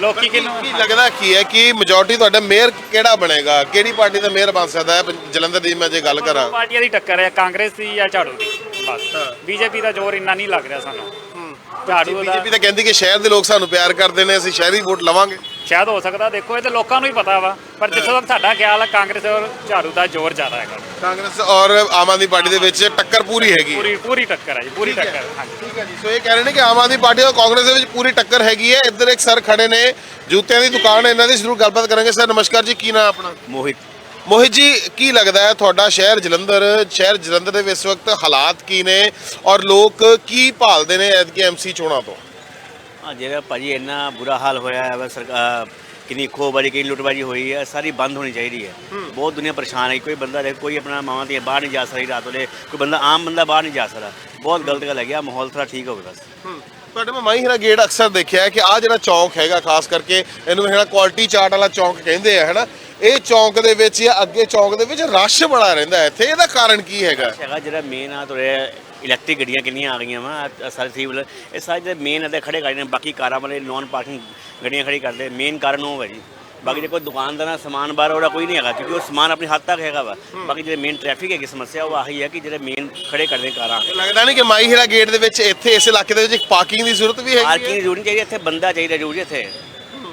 ਲੋਕੀ ਕਿਨੂੰ ਕੀ ਲੱਗਦਾ ਕੀ ਹੈ ਕਿ ਮੈਜੋਰਟੀ ਤੁਹਾਡਾ ਮੇਅਰ ਕਿਹੜਾ ਬਣੇਗਾ? ਕਿਹੜੀ ਪਾਰਟੀ ਦਾ ਮੇਅਰ ਬਣ ਸਕਦਾ ਹੈ? ਜਲੰਧਰ ਦੀ ਮੈਂ ਜੇ ਗੱਲ ਕਰਾਂ। ਪਾਰਟੀਆਂ ਦੀ ਟੱਕਰ ਹੈ ਕਾਂਗਰਸ ਦੀ ਜਾਂ ਝਾੜੂ ਦੀ। ਬਸ। ਬੀਜੇਪੀ ਦਾ ਜ਼ੋਰ ਇੰਨਾ ਨਹੀਂ ਲੱਗ ਰਿਹਾ ਸਾਨੂੰ। ਝਾੜੂ ਦਾ ਬੀਜੇਪੀ ਤਾਂ ਕਹਿੰਦੀ ਕਿ ਸ਼ਹਿਰ ਦੇ ਲੋਕ ਸਾਨੂੰ ਪਿਆਰ ਕਰਦੇ ਨੇ ਅਸੀਂ ਸ਼ਹਿਰੀ ਵੋਟ ਲਵਾਂਗੇ। ਸ਼ਾਇਦ ਹੋ ਸਕਦਾ ਦੇਖੋ ਇਹ ਤਾਂ ਲੋਕਾਂ ਨੂੰ ਹੀ ਪਤਾ ਵਾ ਪਰ ਜਿੱਥੋਂ ਤੱਕ ਸਾਡਾ ਖਿਆਲ ਹੈ ਕਾਂਗਰਸ ਔਰ ਝਾੜੂ ਦਾ ਜ਼ੋਰ ਜ਼ਿਆਦਾ ਹੈਗਾ। ਕਾਂਗਰਸ ਔਰ ਆਮ ਆਦਮੀ ਪਾਰਟੀ ਦੇ ਵਿੱਚ ਟੱਕਰ ਪੂਰੀ ਹੈਗੀ ਹੈ। ਪੂਰੀ ਪੂਰੀ ਟੱਕਰ ਹੈ ਜੀ ਪੂਰੀ। ਟੱਕਰ ਹਾਂਜੀ। ਠੀਕ ਹੈ ਜੀ ਸੋ ਇਹ ਕਹਿ ਰਹੇ ਨੇ ਕਿ ਆਮ ਆਦਮੀ ਪਾਰਟੀ ਔਰ ਕਾਂਗਰਸ ਦੇ ਵਿੱਚ ਪੂਰੀ ਟੱਕਰ ਹੈਗੀ ਹੈ। ਇੱਧਰ ਇੱਕ ਸਰ ਖੜੇ ਨੇ ਜੁੱਤਿਆਂ ਦੀ ਦੁਕਾਨ ਹੈ ਇਹਨਾਂ ਦੀ ਜ਼ਰੂਰ ਗੱਲਬਾਤ ਕਰਾਂਗੇ। ਸਰ ਨਮਸਕਾਰ ਜੀ ਕੀ ਨਾਮ ਆਪਣਾ? ਮੋਹਿਤ। ਮੋਹਿਤ ਜੀ ਕੀ ਲੱਗਦਾ ਹੈ ਤੁਹਾਡਾ ਸ਼ਹਿਰ ਜਲੰਧਰ? ਸ਼ਹਿਰ ਜਲੰਧਰ ਦੇ ਇਸ ਵਕਤ ਹਾਲਾਤ ਕੀ ਨੇ? ਔਰ ਲੋਕ ਕੀ ਭਾਲਦੇ ਨੇ ਐਤਕੀ ਐਮਸੀ ਚੋਣਾਂ ਤੋਂ? ਆ ਜਿਹੜਾ ਭਾਜੀ ਇੰਨਾ ਬੁਰਾ ਹਾਲ ਹੋਇਆ ਹੈ ਵਾ ਸਰਕਾਰ ਕਿੰਨੀ ਖੋਹਬਾਜੀ ਕਿੰਨੀ ਲੁੱਟਬਾਜੀ ਹੋਈ ਹੈ ਸਾਰੀ ਬੰਦ ਹੋਣੀ ਚਾਹੀਦੀ ਹੈ। ਬਹੁਤ ਦੁਨੀਆ ਪਰੇਸ਼ਾਨ ਹੈ ਕੋਈ ਬੰਦਾ ਦੇਖ ਕੋਈ ਆਪਣਾ ਮਾਵਾਂ ਦੀਆਂ ਬਾਹਰ ਨਹੀਂ ਜਾ ਸਕਦੀ ਰਾਤ ਵੇਲੇ ਕੋਈ ਬੰਦਾ ਆਮ ਬੰਦਾ ਬਾਹਰ ਨਹੀਂ ਜਾ ਸਕਦਾ। ਬਹੁਤ ਗਲਤ ਗੱਲ ਹੈਗੀ ਆ ਮਾਹੌਲ ਥੋੜਾ ਠੀਕ ਹੋਵੇ ਬਸ। ਤੁਹਾਡੇ ਮੈਂ ਮਾਈ ਹੀਰਾ ਗੇਟ ਅਕਸਰ ਦੇਖਿਆ ਹੈ ਕਿ ਆ ਜਿਹੜਾ ਚੌਂਕ ਹੈਗਾ ਖਾਸ ਕਰਕੇ ਇਹਨੂੰ ਹੈਗਾ ਕੁਆਲਿਟੀ ਚਾਰਟ ਵਾਲਾ ਚੌਂਕ ਕਹਿੰਦੇ ਆ ਹੈਨਾ ਇਹ ਚੌਂਕ ਦੇ ਵਿੱਚ ਜਾਂ ਅੱਗੇ ਚੌਂਕ ਦੇ ਵਿੱਚ ਰਸ਼ ਬੜਾ ਰਹਿੰਦਾ ਹੈ। ਇੱਥੇ ਇਹਦਾ ਕਾਰਨ ਕੀ ਹੈਗਾ? ਹੈਗਾ ਜਿਹੜਾ ਮੇਨ ਆ ਤੁਰੇ ਇਲੈਕਟ੍ਰਿਕ ਗੱਡੀਆਂ ਕਿੰਨੀਆਂ ਆ ਗਈਆਂ ਵਾ ਸਾਰੇ ਸਿਵਲ ਇਹ ਸਾਰੇ ਜਿਹੜੇ ਮੇਨ ਅਤੇ ਖੜੇ ਕਰਦੇ ਨੇ ਬਾਕੀ ਕਾਰਾਂ ਵਾਲੇ ਨੌਨ ਪਾਰਕਿੰਗ ਗੱਡੀਆਂ ਖੜੀ ਕਰਦੇ ਮੇਨ ਕਾਰਨ ਉਹ ਹੈ ਜੀ। ਬਾਕੀ ਜੇ ਕੋਈ ਦੁਕਾਨਦਾਰ ਨਾਲ ਸਮਾਨ ਬਾਹਰ ਉਹਦਾ ਕੋਈ ਨਹੀਂ ਹੈਗਾ ਕਿਉਂਕਿ ਉਹ ਸਮਾਨ ਆਪਣੀ ਹੱਦ ਤੱਕ ਹੈਗਾ ਵਾ। ਬਾਕੀ ਜਿਹੜੇ ਮੇਨ ਟ੍ਰੈਫਿਕ ਹੈਗੀ ਸਮੱਸਿਆ ਉਹ ਆਹੀ ਹੈ ਕਿ ਜਿਹੜੇ ਮੇਨ ਖੜੇ ਕਰਦੇ ਕਾਰਾਂ। ਲੱਗਦਾ ਨਹੀਂ ਕਿ ਮਾਈ ਹੀਰਾ ਗੇਟ ਦੇ ਵਿੱਚ ਇੱਥੇ ਇਸ ਇਲਾਕੇ ਦੇ ਵਿੱਚ ਇੱਕ ਪਾਰਕਿੰਗ ਦੀ ਜ਼ਰੂਰਤ ਵੀ ਹੈਗੀ ਪਾਰਕਿੰਗ ਹੈ ਜ਼ਰੂਰੀ ਚਾਹੀਦੀ ਇੱਥੇ ਬੰਦਾ ਚਾਹੀਦਾ ਜ਼ਰੂਰੀ ਇੱਥੇ।